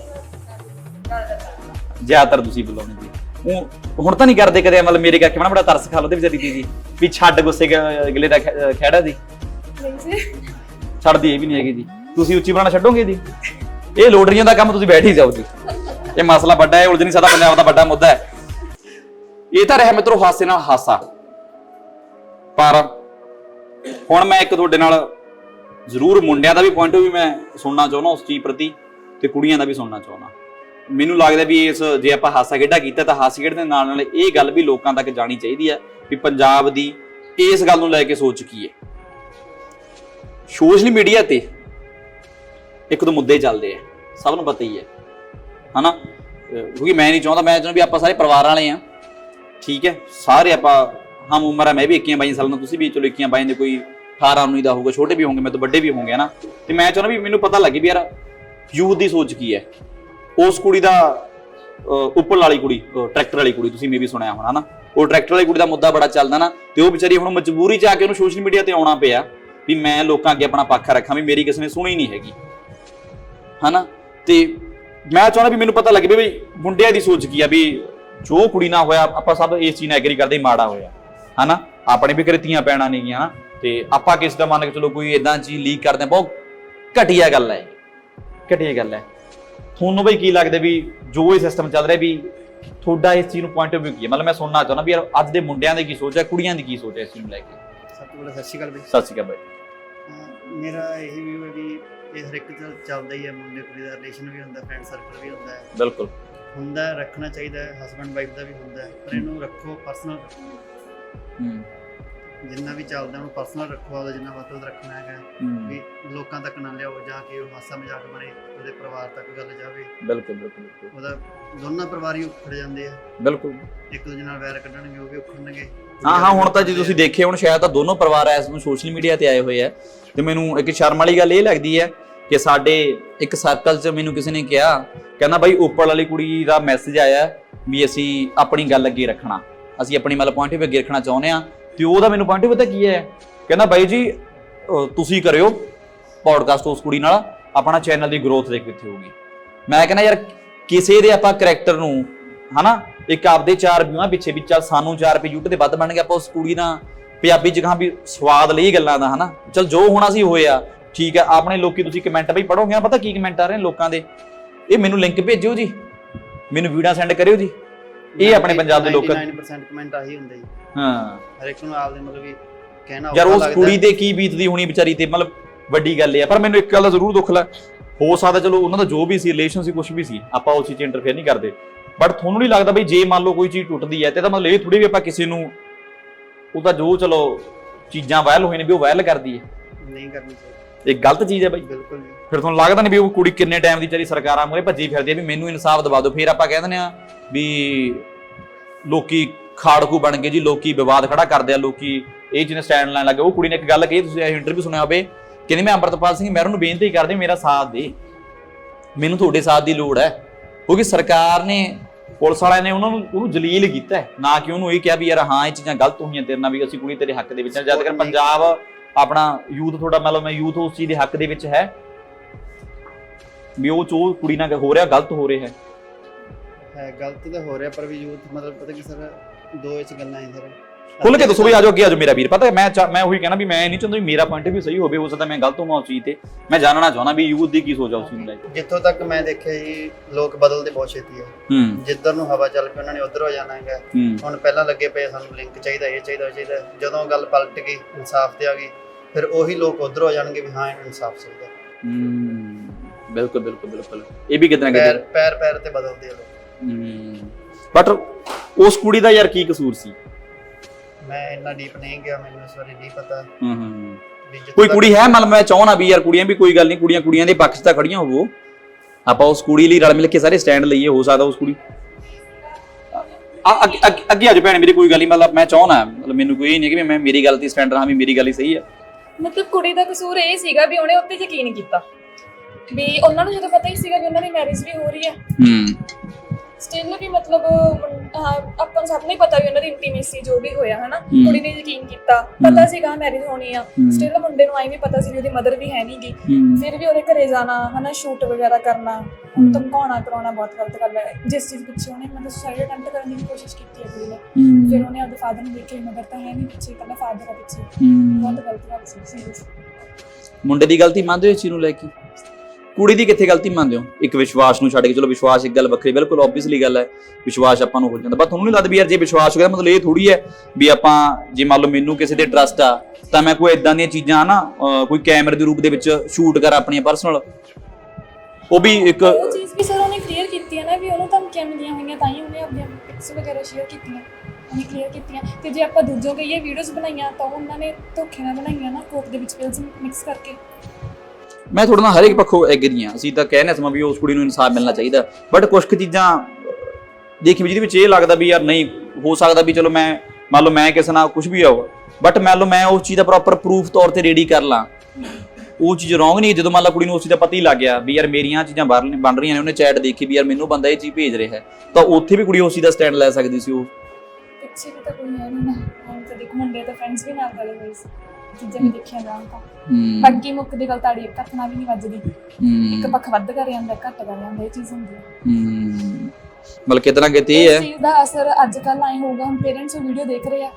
ਜ਼ਿਆਦਾਤਰ ਤੁਸੀਂ ਬੁਲਾਉਣੇ ਜੀ। ਉਹ ਹੁਣ ਤਾਂ ਨਹੀਂ ਕਰਦੇ ਕਦੇ ਮਤਲਬ ਮੇਰੇ ਕਰਕੇ ਬੜਾ ਬੜਾ ਤਰਸ ਖਾ ਲਓ ਤੇ ਵਿਚਾਰੀ ਦੀ ਜੀ ਵੀ ਛੱਡ ਗੁੱਸੇ ਅਗਲੇ ਦਾ ਖਹਿੜਾ ਜੀ। ਨਹੀਂ ਸੀ ਛੱਡਦੀ ਇਹ ਵੀ ਨਹੀਂ ਹੈਗੀ ਜੀ। ਤੁਸੀਂ ਉੱਚੀ ਬਣਾਉਣਾ ਛੱਡੋਗੇ ਜੀ? ਇਹ ਲੋਟਰੀਆਂ ਦਾ ਕੰਮ ਤੁਸੀਂ ਬੈਠ ਹੀ ਜਾਓ ਜੀ। ਇਹ ਮਸਲਾ ਵੱਡਾ ਹੈ ਉਲਝ ਨਹੀਂ ਸਕਦਾ ਪੰਜਾਬ ਦਾ ਵੱਡਾ ਮੁੱਦਾ ਹੈ। ਇਹ ਤਾਂ ਰਿਹਾ ਮਿੱਤਰੋ ਹਾਸੇ ਨਾਲ ਹਾਸਾ। ਪਰ ਹੁਣ ਮੈਂ ਇੱਕ ਤੁਹਾਡੇ ਨਾਲ ਜ਼ਰੂਰ ਮੁੰਡਿਆਂ ਦਾ ਵੀ ਪੁਆਇੰਟ ਵੀ ਮੈਂ ਸੁਣਨਾ ਚਾਹੁੰਦਾ, ਉਸ ਚੀਜ਼ ਪ੍ਰਤੀ ਤੇ ਕੁੜੀਆਂ ਦਾ ਵੀ ਸੁਣਨਾ ਚਾਹੁੰਦਾ। ਮੈਨੂੰ ਲੱਗਦਾ ਵੀ ਇਸ, ਜੇ ਆਪਾਂ ਹਾਸਾ ਖੇਡਾ ਕੀਤਾ ਤਾਂ ਹਾਸੇ ਖੇਡ ਦੇ ਨਾਲ ਨਾਲ ਇਹ ਗੱਲ ਵੀ ਲੋਕਾਂ ਤੱਕ ਜਾਣੀ ਚਾਹੀਦੀ ਹੈ ਵੀ ਪੰਜਾਬ ਦੀ ਇਸ ਗੱਲ ਨੂੰ ਲੈ ਕੇ ਸੋਚ ਕੀ ਹੈ। ਸੋਸ਼ਲ ਮੀਡੀਆ ਤੇ ਇੱਕ ਦੋ ਮੁੱਦੇ ਚੱਲਦੇ ਆ, ਸਭ ਨੂੰ ਪਤਾ ਹੀ ਹੈ। ਹਨਾ? ਕਿਉਂਕਿ ਮੈਂ ਨਹੀਂ ਚਾਹੁੰਦਾ, ਮੈਂ ਚਾਹੁੰਦਾ ਵੀ ਆਪਾਂ ਸਾਰੇ ਪਰਿਵਾਰ ਵਾਲੇ ਆ ਠੀਕ ਹੈ? ਸਾਰੇ ਆਪਾਂ ਹਮ ਉਮਰ ਹੈ, ਮੈਂ ਵੀ 21 22 ਸਾਲਾਂ ਦਾ, ਤੁਸੀਂ ਵੀ ਚਲੋ 21 22 ਦੇ ਕੋਈ 18 19 ਦਾ ਹੋਊਗਾ, ਛੋਟੇ ਵੀ ਹੋਣਗੇ, ਮੈਂ ਤਾਂ ਵੱਡੇ ਵੀ ਹੋਣਗੇ ਨਾ? ਤੇ ਮੈਂ ਚਾਹੁੰਦਾ ਵੀ ਮੈਨੂੰ ਪਤਾ ਲੱਗੇ ਵੀ ਯਾਰ ਯੂਥ ਦੀ ਸੋਚ ਕੀ ਹੈ? ਉਸ ਕੁੜੀ ਦਾ ਉੱਪਰ ਵਾਲੀ ਕੁੜੀ ਟਰੈਕਟਰ ਵਾਲੀ ਕੁੜੀ, ਤੁਸੀਂ ਮੇਬੀ ਸੁਣਿਆ ਹੋਣਾ ਨਾ? ਉਹ ਟਰੈਕਟਰ ਵਾਲੀ ਕੁੜੀ ਦਾ ਮੁੱਦਾ ਬੜਾ ਚੱਲਦਾ ਨਾ, ਤੇ ਉਹ ਵਿਚਾਰੀ ਹੁਣ ਮਜਬੂਰੀ ਚ ਆ ਕੇ ਉਹਨੂੰ ਸੋਸ਼ਲ ਮੀਡੀਆ ਤੇ ਆਉਣਾ ਪਿਆ ਵੀ ਮੈਂ ਲੋਕਾਂ ਅੱਗੇ ਆਪਣਾ ਪੱਖ ਰੱਖਾਂ, ਵੀ ਮੇਰੀ ਕਿਸੇ ਨੇ ਸੁਣੀ ਨਹੀਂ ਹੈਗੀ। ਹਨਾ ਤੇ ਮੈਂ ਚਾਹੁੰਦਾ ਵੀ ਮੈਨੂੰ ਪਤਾ ਲੱਗੇ ਵੀ ਮੁੰਡਿਆਂ ਦੀ ਸੋਚ ਕੀ ਆ, ਵੀ ਜੋ ਕੁੜੀ ਨਾਲ ਹੋਇਆ, ਆਪਾਂ ਸਭ ਇਸ ਚੀਜ਼ ਨਾਲ ਐਗਰੀ ਕਰਦੇ, ਮਾੜਾ ਹੋਇਆ। ਹਨਾ? ਆਪਣੇ ਵੀ ਕ੍ਰਿਤੀਆਂ ਪੈਣਾ ਨਹੀਂ ਗੀਆਂ ਨਾ ਤੇ ਆਪਾਂ ਕਿਸ ਦਾ ਮੰਨ ਕੇ ਚਲੋ ਕੋਈ ਇਦਾਂ ਚੀਜ਼ ਲੀਕ ਕਰਦੇ ਹਾਂ, ਬਹੁਤ ਘਟੀਆ ਗੱਲ ਹੈ ਇਹ। ਘਟੀਆ ਗੱਲ ਹੈ। ਤੁਹਾਨੂੰ ਬਈ ਕੀ ਲੱਗਦਾ ਵੀ ਜੋ ਇਹ ਸਿਸਟਮ ਚੱਲ ਰਿਹਾ ਵੀ ਤੁਹਾਡਾ ਇਸ ਚੀਜ਼ ਨੂੰ ਪੁਆਇੰਟ ਆਫ View ਕੀ ਹੈ? ਮਤਲਬ ਮੈਂ ਸੁਣਨਾ ਚਾਹੁੰਦਾ ਵੀ ਯਾਰ ਅੱਜ ਦੇ ਮੁੰਡਿਆਂ ਦੀ ਕੀ ਸੋਚ ਹੈ ਕੁੜੀਆਂ ਦੀ ਕੀ ਸੋਚ ਹੈ ਇਸ ਚੀਜ਼ ਨੂੰ ਲੈ ਕੇ? ਸਭ ਤੋਂ ਪਹਿਲਾਂ ਸਤਿ ਸ਼੍ਰੀ ਅਕਾਲ ਬਈ। ਸਤਿ ਸ਼੍ਰੀ ਅਕਾਲ ਬਾਈ। ਅਹ ਮੇਰਾ ਇਹੀ ਵੀ ਹੈ ਵੀ ਇਹ ਹਰ ਇੱਕ ਚ ਚੱਲਦਾ ਹੀ ਹੈ ਮੁੰਡੇ ਕੁੜੀ ਦਾ ਰਿਲੇਸ਼ਨ ਵੀ ਹੁੰਦਾ ਫਰੈਂਡ ਸਰਕਲ ਵੀ ਹੁੰਦਾ ਹੈ। ਬਿਲਕੁਲ। ਹੁੰਦਾ ਹੈ, ਰੱਖਣਾ ਚਾਹੀਦਾ ਹੈ ਹਸਬੰਡ ਵਾਈਫ ਦਾ ਵੀ ਹੁੰਦਾ ਹੈ ਪਰ ਇਹਨੂੰ ਰੱਖੋ ਪਰਸਨਲ ਹੂੰ। ਜਿੰਨਾ ਵੀ ਚੱਲਦਾ ਉਹਨੂੰ ਪਰਸਨਲ ਰੱਖੋ ਉਹਦਾ ਜਿੰਨਾ ਮਤਲਬ ਰੱਖਣਾ ਹੈਗਾ। ਵੀ ਲੋਕਾਂ ਤੱਕ ਨਾ ਲਿਆਓ ਜਾਂ ਕਿ ਉਹ ਹਾਸਾ ਮਜ਼ਾਕ ਬਣੇ ਉਹਦੇ ਪਰਿਵਾਰ ਤੱਕ ਗੱਲ ਜਾਵੇ। ਬਿਲਕੁਲ ਬਿਲਕੁਲ ਬਿਲਕੁਲ। ਉਹਦਾ ਦੋਨਾਂ ਪਰਿਵਾਰ ਹੀ ਉਖੜ ਜਾਂਦੇ ਆ। ਬਿਲਕੁਲ। ਇੱਕ ਦੂਜੇ ਨਾਲ ਵੈਰ ਕੱਢਣਗੇ ਉਹ ਵੀ ਉਖੜਨਗੇ। ਹਾਂ ਹਾਂ ਹੁਣ ਤਾਂ ਜੇ ਤੁਸੀਂ ਦੇਖੇ ਹੁਣ ਸ਼ਾਇਦ ਤਾਂ ਦੋਨੋਂ ਪਰਿਵਾਰ ਐਸ ਨੂੰ ਸੋਸ਼ਲ ਮੀਡੀਆ ਤੇ ਆਏ ਹੋਏ ਆ। ਤੇ ਮੈਨੂੰ ਇੱਕ ਸ਼ਰਮ ਵਾਲੀ ਗੱਲ ਇਹ ਲੱਗਦੀ ਹੈ ਕਿ ਸਾਡੇ ਇੱਕ ਸਰਕਲ 'ਚ ਮੈਨੂੰ ਕਿਸੇ ਨੇ ਕਿਹਾ ਕਹਿੰਦਾ ਬਾਈ ਉੱਪਰ ਵਾਲੀ ਕੁੜੀ ਦਾ ਮੈਸੇਜ ਆਇਆ ਵੀ ਅਸੀਂ ਆਪਣੀ ਗੱਲ ਅੱਗੇ ਰੱਖਣਾ। ਅਸੀਂ ਆਪਣੀ ਮਤਲਬ ਪੁਆਇੰਟ ਵੀ ਅੱਗੇ ਰੱਖਣਾ ਚਾਹੁੰਦੇ ਆ ਤੇ ਉਹਦਾ ਮੈਨੂੰ ਪੁਆਇੰਟ ਪਤਾ ਕੀ ਹੈ? ਕਹਿੰਦਾ ਬਾਈ ਜੀ ਤੁਸੀਂ ਕਰਿਓ ਪੋਡਕਾਸਟ ਉਸ ਕੁੜੀ ਨਾਲ, ਆਪਣਾ ਚੈਨਲ ਦੀ ਗਰੋਥ ਦੇਖ ਕਿੱਥੇ ਹੋਊਗੀ। ਮੈਂ ਕਹਿੰਦਾ ਯਾਰ, ਕਿਸੇ ਦੇ ਆਪਾਂ ਕੈਰੈਕਟਰ ਨੂੰ, ਹਨਾ, ਇੱਕ ਆਪਦੇ ਚਾਰ ਵਿਊਆਂ ਪਿੱਛੇ ਵੀ ਚੱਲ ਸਾਨੂੰ ਚਾਰ ਰੁਪਏ YouTube ਤੇ ਵੱਧ ਬਣਨਗੇ, ਆਪਾਂ ਉਸ ਕੁੜੀ ਨਾਲ ਪੰਜਾਬੀ ਜਗ੍ਹਾ ਵੀ ਸਵਾਦ ਲਈ ਗੱਲਾਂ ਦਾ, ਹਨਾ। ਚਲ ਜੋ ਹੋਣਾ ਸੀ ਹੋਇਆ ਠੀਕ ਹੈ, ਆਪਣੇ ਲੋਕੀ ਤੁਸੀਂ ਕਮੈਂਟ ਬਈ ਪੜੋਗੇ ਨਾ ਪਤਾ ਕੀ ਕਮੈਂਟ ਆ ਰਹੇ ਨੇ ਲੋਕਾਂ ਦੇ? ਇਹ ਮੈਨੂੰ ਲਿੰਕ ਭੇਜਿਓ ਜੀ। ਮੈਨੂੰ ਵੀਡੀਓ ਸੈਂਡ ਕਰਿਓ ਜੀ। ਇਹ ਆਪਣੇ ਪੰਜਾਬ ਦੇ ਲੋਕਾਂ 99% ਕਮੈਂਟ ਆਹੀ ਹੁੰਦੇ ਜੀ। ਹਾਂ। ਹਰ ਇੱਕ ਨੂੰ ਆਪਦੇ ਮਤਲਬ ਵੀ ਕਹਿਣਾ ਯਾਰ ਔਖਾ ਉਸ ਲੱਗਦਾ। ਕੁੜੀ। ਤੇ ਕੀ ਬੀਤਦੀ ਹੋਣੀ ਵਿਚਾਰੀ ਤੇ ਮਤਲਬ ਵੱਡੀ ਗੱਲ ਇਹ ਆ। ਪਰ ਮੈਨੂੰ ਇੱਕ ਗੱਲ ਦਾ ਜ਼ਰੂਰ ਦੁੱਖ ਲੱਗ ਹੋ ਸਕਦਾ ਚਲੋ ਉਹਨਾਂ ਦਾ ਜੋ ਵੀ ਸੀ ਰਿਲੇਸ਼ਨ ਸੀ ਕੁਝ ਵੀ ਸੀ ਆਪਾਂ ਉਸ ਚੀਜ਼ 'ਚ ਇੰਟਰਫੇਅਰ ਨਹੀਂ ਕਰਦੇ। ਬਟ ਤੁਹਾਨੂੰ ਨਹੀਂ ਲੱਗਦਾ ਬਈ ਜੇ ਮੰਨ ਲਓ ਕੋਈ ਚੀਜ਼ ਟੁੱਟਦੀ ਹੈ ਤੇ ਤਾਂ ਮਤਲਬ ਇਹ ਥੋੜੀ ਵੀ ਆਪਾਂ ਕਿਸੇ ਨੂੰ ਉਹਦਾ ਜੋ ਚਲੋ ਚੀਜ਼ਾਂ ਵਾਇਰਲ ਹੋਈਆਂ ਨੇ ਵੀ ਉਹ ਵਾਇਰਲ ਕਰਦੀ ਹੈ। ਨਹੀਂ ਕਰਨੀ ਚਾਹੀਦੀ। ਇਹ ਗਲਤ ਚੀਜ਼ ਹੈ ਬਈ। ਬਿਲਕੁਲ ਜੀ। ਫਿਰ ਤੁਹਾਨੂੰ ਲੱਗਦਾ ਨਹੀਂ ਵੀ ਉਹ ਕੁੜੀ ਕਿੰਨੇ ਟਾਈਮ ਦੀ ਵਿਚਾਰੀ ਸਰਕਾਰਾਂ ਮੂਹਰੇ ਭੱਜੀ ਫਿਰਦੀ ਹੈ ਵੀ ਮੈਨੂੰ ਇਨਸਾਫ ਦਿਵਾ ਦਿਓ ਫਿਰ ਆਪਾਂ ਕਹਿ ਦਿੰਦੇ ਆ ਵੀ ਲੋਕੀ ਖਾੜਕੂ ਬਣ ਗਏ ਜੀ ਲੋਕੀ ਵਿਵਾਦ ਖੜਾ ਕਰਦੇ ਆ ਲੋਕੀ ਇਹ ਜਿਹਨੇ ਸਟੈਂਡ ਲੈਣ ਲੱਗੇ ਉਹ ਕੁੜੀ ਨੇ ਇੱਕ ਗੱਲ ਕਹੀ ਤੁਸੀਂ ਇਹ ਇੰਟਰਵਿਊ ਸੁਣਿਆ ਹੋਵੇ ਕਹਿੰਦੀ ਮੈਂ ਅੰਮ੍ਰਿਤਪਾਲ ਸਿੰਘ ਮਹਿਰੂ ਨੂੰ ਬੇਨਤੀ ਕਰਦੀ ਮੇਰਾ ਸਾਥ ਦੇ। ਮੈਨੂੰ ਤੁਹਾਡੇ ਸਾਥ ਦੀ ਲੋੜ ਹੈ। ਕਿਉਂਕਿ ਸਰਕਾਰ ਨੇ ਪੁਲਿਸ ਵਾਲਿਆਂ ਨੇ ਉਹਨਾਂ ਨੂੰ ਉਹਨੂੰ ਜਲੀਲ ਕੀਤਾ ਨਾ ਕਿ ਉਹਨੂੰ ਇਹ ਕਿਹਾ ਵੀ ਯਾਰ ਹਾਂ ਇਹ ਚੀਜ਼ਾਂ ਗਲਤ ਹੋਈਆਂ ਤੇਰੇ ਨਾਲ ਵੀ ਅਸੀਂ ਕੁੜੀ ਤੇਰੇ ਹੱਕ ਦੇ ਵਿੱਚ ਜਦ ਤੱਕ ਪੰਜਾਬ ਆਪਣਾ ਯੂਥ ਤੁਹਾਡਾ ਮਤਲਬ ਮੈਂ ਯੂਥ ਉਸ ਚੀਜ਼ ਦੇ ਹੱਕ ਦੇ ਵਿੱਚ ਹੈ ਵੀ ਉਹ ਚੋ ਕੁੜੀ ਨਾਲ ਹੋ ਰਿਹਾ, ਗਲਤ ਹੋ ਰਿਹਾ ਹੈ। ਹੈ, ਗਲਤ ਤਾਂ ਹੋ ਰਿਹਾ, ਪਰ ਵੀ ਯੂਥ ਮਤਲਬ ਪਤਾ ਕੀ ਸਰ, ਦੋ ਵਿੱਚ ਗੱਲਾਂ ਹੈ ਸਰ। ਖੁੱਲ ਕੇ ਦੱਸੋ ਵੀ ਆਜੋ ਅੱਗੇ ਆਜੋ ਮੇਰਾ ਵੀਰ। ਪਤਾ ਮੈਂ ਚਾ- ਮੈਂ ਉਹੀ ਕਹਿਣਾ ਵੀ ਮੈਂ ਨਹੀਂ ਚਾਹੁੰਦਾ ਵੀ ਮੇਰਾ ਪੁਆਇੰਟ ਵੀ ਸਹੀ ਹੋਵੇ ਹੋ ਸਕਦਾ ਮੈਂ ਗਲਤ ਹੋਵਾਂ ਉਸ ਚੀਜ਼ ਤੇ। ਮੈਂ ਜਾਣਨਾ ਚਾਹੁੰਦਾ ਵੀ ਯੂਥ ਦੀ ਕੀ ਸੋਚ ਆ ਉਸ ਚੀਜ਼ ਨੂੰ ਲੈ ਕੇ ਜਿੱਥੋਂ ਤੱਕ ਮੈਂ ਦੇਖਿਆ ਜੀ ਲੋਕ ਬਦਲਦੇ ਬਹੁਤ ਛੇਤੀ ਹੂੰ। ਜਿੱਧਰ ਨੂੰ ਹਵਾ ਚੱਲ ਪਈ ਉਹਨਾਂ ਨੇ ਉਧਰ ਹੋ ਜਾਣਾ ਹੈਗਾ। ਹੂੰ। ਹੁਣ ਪਹਿਲਾਂ ਲੱਗੇ ਪਏ ਸਾਨੂੰ ਲਿੰਕ ਚਾਹੀਦਾ ਇਹ ਚਾਹੀਦਾ ਉਹ ਚਾਹੀਦਾ। ਜਦੋਂ ਗੱਲ ਪਲਟ ਗਈ ਇਨਸਾਫ ਤੇ ਆ ਗਈ ਫਿਰ ਉਹੀ ਲੋਕ ਉਧਰ ਹੋ ਜਾਣਗੇ ਵੀ ਹਾਂ ਇਹਨੂੰ ਇਨਸਾਫ ਚਾਹੀਦਾ। ਹੂੰ ਬਿਲਕੁਲ ਬਿਲਕੁਲ ਬਿਲਕੁਲ। ਇਹ ਵੀ ਕਿਤੇ ਨਾ ਪੈਰ ਕਿਤੇ ਪੈਰ ਪੈਰ ਤੇ ਬਦਲਦੇ ਆ ਲੋਕ। ਬਟ ਉਸ ਕੁੜੀ ਦਾ ਯਾਰ ਕੀ ਕਸੂਰ ਸੀ? ਮੈਂ ਇੰਨਾ ਡੀਪ ਨਹੀਂ ਗਿਆ ਮੈਨੂੰ ਇਸ ਬਾਰੇ ਨਹੀਂ ਪਤਾ। ਹੂੰ ਹੂੰ ਵੀ ਜਿੱਥੋਂ ਕੋਈ ਤੱਕ- ਕੁੜੀ ਹੈ? ਮਤਲਬ ਮੈਂ ਚਾਹਣਾ ਵੀ ਯਾਰ ਕੁੜੀਆਂ ਵੀ ਕੋਈ ਗੱਲ ਨਹੀਂ ਕੁੜੀਆਂ ਕੁੜੀਆਂ ਦੇ ਪੱਖ 'ਚ ਤਾਂ ਖੜੀਆਂ ਹੋਵੋ। ਆਪਾਂ ਉਸ ਕੁੜੀ ਲਈ ਰਲ ਮਿਲ ਕੇ ਸਾਰੇ ਸਟੈਂਡ ਲਈਏ ਹੋ ਸਕਦਾ ਉਸ ਕੁੜੀ। ਆ ਅੱਗੇ- ਅੱਗੇ- ਅੱਗੇ ਆ ਜਾ ਭੈਣ ਮੇਰੀ ਕੋਈ ਗੱਲ ਨਹੀਂ ਮਤਲਬ ਮੈਂ ਚਾਹਣਾ ਮਤਲਬ ਮੈਨੂੰ ਕੋਈ ਇਹ ਨਹੀਂ ਕਿ ਵੀ ਮੈਂ ਮੇਰੀ ਗੱਲ ਤੇ ਸਟੈਂਡ ਰਹਾ ਵੀ ਮੇਰੀ ਗੱਲ ਹੀ ਸਹੀ ਹੈ। ਮਤਲਬ ਕੁੜੀ ਦਾ ਕਸੂਰ ਇਹ ਸੀਗਾ ਵੀ ਉਹਨੇ ਉੱਤੇ ਯਕੀਨ ਕੀਤਾ। ਵੀ ਉਹਨਾਂ ਨੂੰ ਜਦੋਂ ਪਤਾ ਹੀ ਸੀਗਾ ਵੀ ਉਹਨਾਂ ਦੀ ਮੈਰਿਜ ਵੀ ਹੋ ਰਹੀ ਹੈ। ਹੂੰ। ਸਟਿਲ ਵੀ ਮਤਲਬ ਆਪਾਂ ਨੂੰ ਸਭ ਨੂੰ ਹੀ ਪਤਾ ਵੀ ਉਹਨਾਂ ਦੀ ਇੰਟੀਮੇਸੀ ਜੋ ਵੀ ਹੋਇਆ ਹਨਾ? ਹੂੰ। ਕੁੜੀ ਨੇ ਯਕੀਨ ਕੀਤਾ। ਪਤਾ ਸੀਗਾ ਮੈਰਿਜ ਹੋਣੀ ਆ। ਹੂੰ। ਸਟਿਲ ਮੁੰਡੇ ਨੂੰ ਆਈ ਵੀ ਪਤਾ ਸੀ ਵੀ ਉਹਦੀ ਮਦਰ ਵੀ ਹੈ ਨਹੀਂਗੀ ਹੂੰ। ਫਿਰ ਵੀ ਉਹਦੇ ਘਰੇ ਜਾਣਾ ਹਨਾ ਸ਼ੂਟ ਵਗੈਰਾ ਕਰਨਾ। ਹੂੰ। ਧਮਕਾਉਣਾ ਕਰਾਉਣਾ ਬਹੁਤ ਗਲਤ ਗੱਲ ਹੈ। ਜਿਸ ਚੀਜ਼ ਪਿੱਛੇ ਉਹਨੇ ਮਤਲਬ ਸੁਸਾਈਡ ਅਟੈਂਪਟ ਕਰਨ ਦੀ ਵੀ ਕੋਸ਼ਿਸ਼ ਕੀਤੀ ਹੈ ਕੁੜੀ ਨੇ। ਫਿਰ ਉਹਨੇ ਆਪਣੇ ਫਾਦਰ ਨੂੰ ਦੇਖੇ ਮਦਰ ਤਾਂ ਹੈ ਨਹੀਂ ਪਿੱਛੇ ਕੱਲਾ ਫਾਦਰ ਆ ਪਿੱਛੇ। ਹੂੰ। ਬਹੁਤ ਗਲਤ ਗੱਲ ਸੀ ਸੀਰੀਅਸ ਮੁੰਡੇ ਦੀ ਗਲਤੀ ਮੰਨਦੇ ਹੋ ਇਸ ਚੀਜ਼ ਨੂੰ ਲੈ ਕੇ? ਕੁੜੀ ਦੀ ਕਿੱਥੇ ਗਲਤੀ ਮੰਨਦੇ ਹੋ? ਇੱਕ ਵਿਸ਼ਵਾਸ ਨੂੰ ਛੱਡ ਕੇ, ਚਲੋ ਵਿਸ਼ਵਾਸ ਇੱਕ ਗੱਲ ਵੱਖਰੀ, ਬਿਲਕੁਲ ਆਬਵੀਅਸਲੀ ਗੱਲ ਹੈ, ਵਿਸ਼ਵਾਸ ਆਪਾਂ ਨੂੰ ਹੋ ਜਾਂਦਾ। ਪਰ ਤੁਹਾਨੂੰ ਨਹੀਂ ਲੱਗਦਾ ਵੀ ਯਾਰ ਜੇ ਵਿਸ਼ਵਾਸ ਹੋ ਗਿਆ ਮਤਲਬ ਇਹ ਥੋੜੀ ਹੈ ਵੀ ਆਪਾਂ, ਜੇ ਮੰਨ ਲਓ ਮੈਨੂੰ ਕਿਸੇ ਤੇ ਟਰਸਟ ਆ, ਤਾਂ ਮੈਂ ਕੋਈ ਇਦਾਂ ਦੀਆਂ ਚੀਜ਼ਾਂ ਨਾ, ਅਹ, ਕੋਈ ਕੈਮਰੇ ਦੇ ਰੂਪ ਦੇ ਵਿੱਚ ਸ਼ੂਟ ਕਰ ਆਪਣੀਆਂ ਪਰਸਨਲ ਉਹ ਵੀ ਇੱਕ ਉਹ ਚੀਜ਼ ਵੀ ਸਰ ਉਹਨੇ ਕਲੀਅਰ ਕੀਤੀ ਹੈ ਨਾ ਵੀ ਉਹਨੂੰ ਧਮਕੀਆਂ ਮਿਲੀਆਂ ਹੋਈਆਂ, ਤਾਂ ਹੀ ਉਹਨੇ ਆਪਣੀਆਂ ਪਿਕਸ ਵਗੈਰਾ ਸ਼ੇਅਰ ਕੀਤੀਆਂ। ਉਹਨੇ ਕਲੀਅਰ ਕੀਤੀਆਂ। ਤੇ ਜੇ ਆਪਾਂ ਦੂਜੋਂ ਕਹੀਏ ਵੀਡੀਓਜ਼ ਬਣਾਈਆਂ, ਤਾਂ ਉਹਨਾਂ ਨੇ ਧੋਖੇ ਨਾਲ ਬਣਾਈਆਂ ਨਾ ਕੋਕ ਦੇ ਵਿੱਚ ਪਿਲਸ ਮਿਕਸ ਕਰਕੇ। ਮੈਂ ਤੁਹਾਡੇ ਨਾਲ ਹਰ ਪੱਖੋਂ ਐਗਰੀ ਹਾਂ। ਅਸੀਂ ਤਾਂ ਕਹਿੰਦੇ ਸਮਾਂ ਵੀ ਉਸ ਕੁੜੀ ਨੂੰ ਇਨਸਾਫ ਮਿਲਣਾ ਚਾਹੀਦਾ ਬਟ ਕੁਝ ਕੁ ਚੀਜ਼ਾਂ ਦੇਖੀ ਵੀ ਜਿਹਦੇ ਵਿੱਚ ਇਹ ਲੱਗਦਾ ਵੀ ਯਾਰ ਨਹੀਂ, ਹੋ ਸਕਦਾ ਵੀ ਚਲੋ ਮੈਂ, ਮੰਨ ਲਓ ਮੈਂ ਕਿਸੇ ਨਾਲ ਕੁਝ ਵੀ ਆਉ ਬਟ ਮੰਨ ਲਓ ਮੈਂ ਉਸ ਚੀਜ਼ ਦਾ ਪ੍ਰੋਪਰ ਪ੍ਰੂਫ ਤੌਰ ਤੇ ਰੈਡੀ ਕਰ ਲਾਂ। ਉਹ ਚੀਜ਼ ਰੋਂਗ ਨਹੀਂ ਜਦੋਂ ਮੰਨ ਲਾ ਕੁੜੀ ਨੂੰ ਉਸ ਚੀਜ਼ ਦਾ ਪਤਾ ਹੀ ਲੱਗ ਗਿਆ ਵੀ ਯਾਰ ਮੇਰੀਆਂ ਚੀਜ਼ਾਂ ਬਾਹਰ ਬਣ ਰਹੀਆਂ ਨੇ, ਉਹਨੇ ਚੈਟ ਦੇਖੀ ਵੀ ਯਾਰ ਮੈਨੂੰ ਬੰਦਾ ਇਹ ਚੀਜ਼ ਭੇਜ ਰਿਹਾ ਹੈ। ਤਾਂ ਉੱਥੇ ਵੀ ਕੁੜੀ ਉਸ ਚੀਜ਼ ਦਾ ਸਟੈਂਡ ਲੈ ਸਕਦੀ ਸੀ ਉਹ। ਪਿੱਛੇ ਵੀ ਤਾਂ ਕੋਈ ਹੈ ਨਹੀਂ ਨਾ। ਹੁਣ ਤਾਂ ਦੇਖੋ, ਮੁੰਡੇ ਤਾਂ ਫਰੈਂਡਸ ਵੀ ਨਾਲ ਗਏ ਹੋਏ ਸੀ। ਚੀਜ਼ਾਂ ਵੀ ਦੇਖੀਆਂ ਜਾਣ ਤਾਂ। ਹੂੰ। ਬਾਕੀ ਮੁੱਕ ਦੀ ਗੱਲ ਤਾੜੀ ਹੱਥ ਨਾਲ ਵੀ ਨਹੀਂ ਵੱਜਦੀ। ਇੱਕ ਹੂੰ ਪੱਖ ਵੱਧ ਕਰ ਜਾਂਦਾ ਘੱਟ ਕਰ ਜਾਂਦਾ ਇਹ ਚੀਜ਼ ਹੁੰਦੀ ਹੈ। ਹੂੰ। ਬਲਕਿ ਕਿਤੇ ਨਾ ਕਿਤੇ ਇਸ ਹੈ ਚੀਜ਼ ਦਾ ਅਸਰ ਅੱਜ ਕੱਲ ਆਏ ਹੋਊਗਾ ਹੁਣ ਪੇਰੈਂਟਸ ਵੀਡੀਓ ਦੇਖ ਰਹੇ ਆ।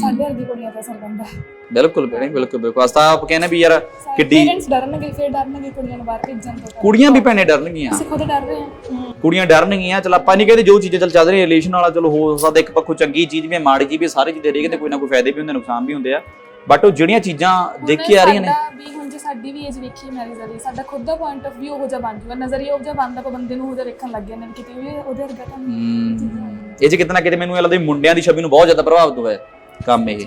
ਸਾਡੇ ਵਰਗੀ ਕੁੜੀਆਂ ਦਾ ਅਸਰ ਪੈਂਦਾ। ਬਿਲਕੁਲ ਭੈਣੇ ਬਿਲਕੁਲ ਬਿਲਕੁਲ। ਅਸਤਾ ਆਪ ਕਹਿੰਦੇ ਵੀ ਯਾਰ ਕਿੱਡੀ ਪੇਰੈਂਟਸ ਡਰਨਗੇ ਫਿਰ ਡਰਨਗੇ ਕੁੜੀਆਂ ਨੂੰ ਬਾਹਰ ਭੇਜਣ ਤੋਂ ਕੁੜੀਆਂ ਵੀ ਭੈਣੇ ਡਰਨਗੀਆਂ। ਅਸੀਂ ਖੁਦ ਡਰ ਰਹੇ ਹਾਂ। ਕੁੜੀਆਂ ਡਰਨਗੀਆਂ ਚਲ ਆਪਾਂ ਨਹੀਂ ਕਹਿੰਦੇ ਜੋ ਚੀਜ਼ਾਂ ਚੱਲ ਚੱਲ ਰਹੀਆਂ ਰਿਲੇਸ਼ਨ ਵਾਲਾ ਚਲੋ ਹੋ ਸਕਦਾ ਇੱਕ ਪੱਖੋਂ ਚੰਗੀ ਚੀਜ਼ ਵੀ ਹੈ, ਮਾੜੀ ਚੀਜ਼ ਵੀ ਹੈ, ਸਾਰੀ ਚੀਜ਼ਾਂ ਦੇਖਦੇ ਤੇ ਕੋਈ ਨਾ ਕੋਈ ਫਾਇਦੇ ਵੀ ਹੁੰਦੇ ਨੁਕਸਾਨ ਵੀ ਹੁੰਦੇ ਆ। ਬਟ ਉਹ ਜਿਹੜੀਆਂ ਚੀਜ਼ਾਂ ਦੇਖ ਕੇ ਆ ਰਹੀਆਂ ਨੇ ਸਾਡਾ ਵੀ ਹੁਣ ਜੇ ਸਾਡੀ ਵੀ ਏਜ ਵੇਖੀ ਮੈਰਿਜ ਵਾਲੀ ਸਾਡਾ ਖੁਦ ਦਾ ਪੁਆਇੰਟ ਆਫ View ਉਹੋ ਜਿਹਾ ਬਣ ਜੂਗਾ ਨਜ਼ਰੀਆ ਉਹੋ ਜਿਹਾ ਬਣਦਾ ਪਰ ਬੰਦੇ ਨੂੰ ਉਹਦਾ ਵੇਖਣ ਲੱਗ ਜਾਂਦੇ ਨੇ ਕਿਤੇ ਵੀ ਉਹਦੇ ਵਰਗਾ ਤਾਂ ਨਹੀਂ ਇਹ ਚ ਕਿਤੇ ਨਾ ਕਿਤੇ ਮੈਨੂੰ ਇਹ ਲੱਗਦਾ ਵੀ ਮੁੰਡਿਆਂ ਦੀ ਛਵੀ ਨੂੰ ਬਹੁਤ ਜ਼ਿਆਦਾ ਪ੍ਰਭਾਵਿਤ ਹੋਇਆ ਕੰਮ ਇਹ।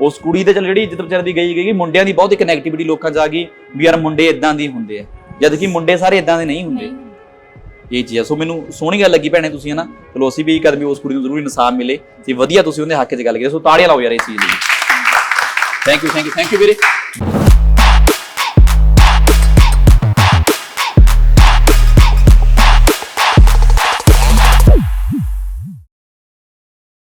ਉਸ ਕੁੜੀ ਤੇ ਚੱਲ ਜਿਹੜੀ ਇੱਜ਼ਤ ਵਿਚਾਰ ਦੀ ਗਈ ਗਈ ਮੁੰਡਿਆਂ ਦੀ ਬਹੁਤ ਇੱਕ ਨੈਗੇਟਿਵਿਟੀ ਲੋਕਾਂ 'ਚ ਆ ਗਈ ਵੀ ਯਾਰ ਮੁੰਡੇ ਇਦਾਂ ਦੇ ਹੁੰਦੇ ਆ। ਜਦ ਕਿ ਮੁੰਡੇ ਸਾਰੇ ਇਦਾਂ ਦੇ ਨਹੀਂ ਹੁੰਦੇ। ਨਹੀਂ ਇਹ ਚੀਜ਼ ਆ। ਸੋ ਮੈਨੂੰ ਸੋਹਣੀ ਗੱਲ ਲੱਗੀ ਭੈਣੇ ਤੁਸੀਂ ਹਨਾ। ਚਲੋ ਅਸੀਂ ਵੀ ਕਦਮੀ ਉਸ ਕੁੜੀ ਨੂੰ ਜ਼ਰੂਰ ਇਨਸਾਫ ਮਿਲੇ ਤੇ ਵਧੀਆ ਤੁਸੀਂ ਉਹਦੇ ਹੱਕ 'ਚ ਗੱਲ ਕੀਤੀ। ਸੋ ਤਾੜੀਆਂ ਲਾਓ ਯਾਰ ਇਸ ਚੀਜ਼ ਲਈ thank you thank you thank you ਵੀਰੇ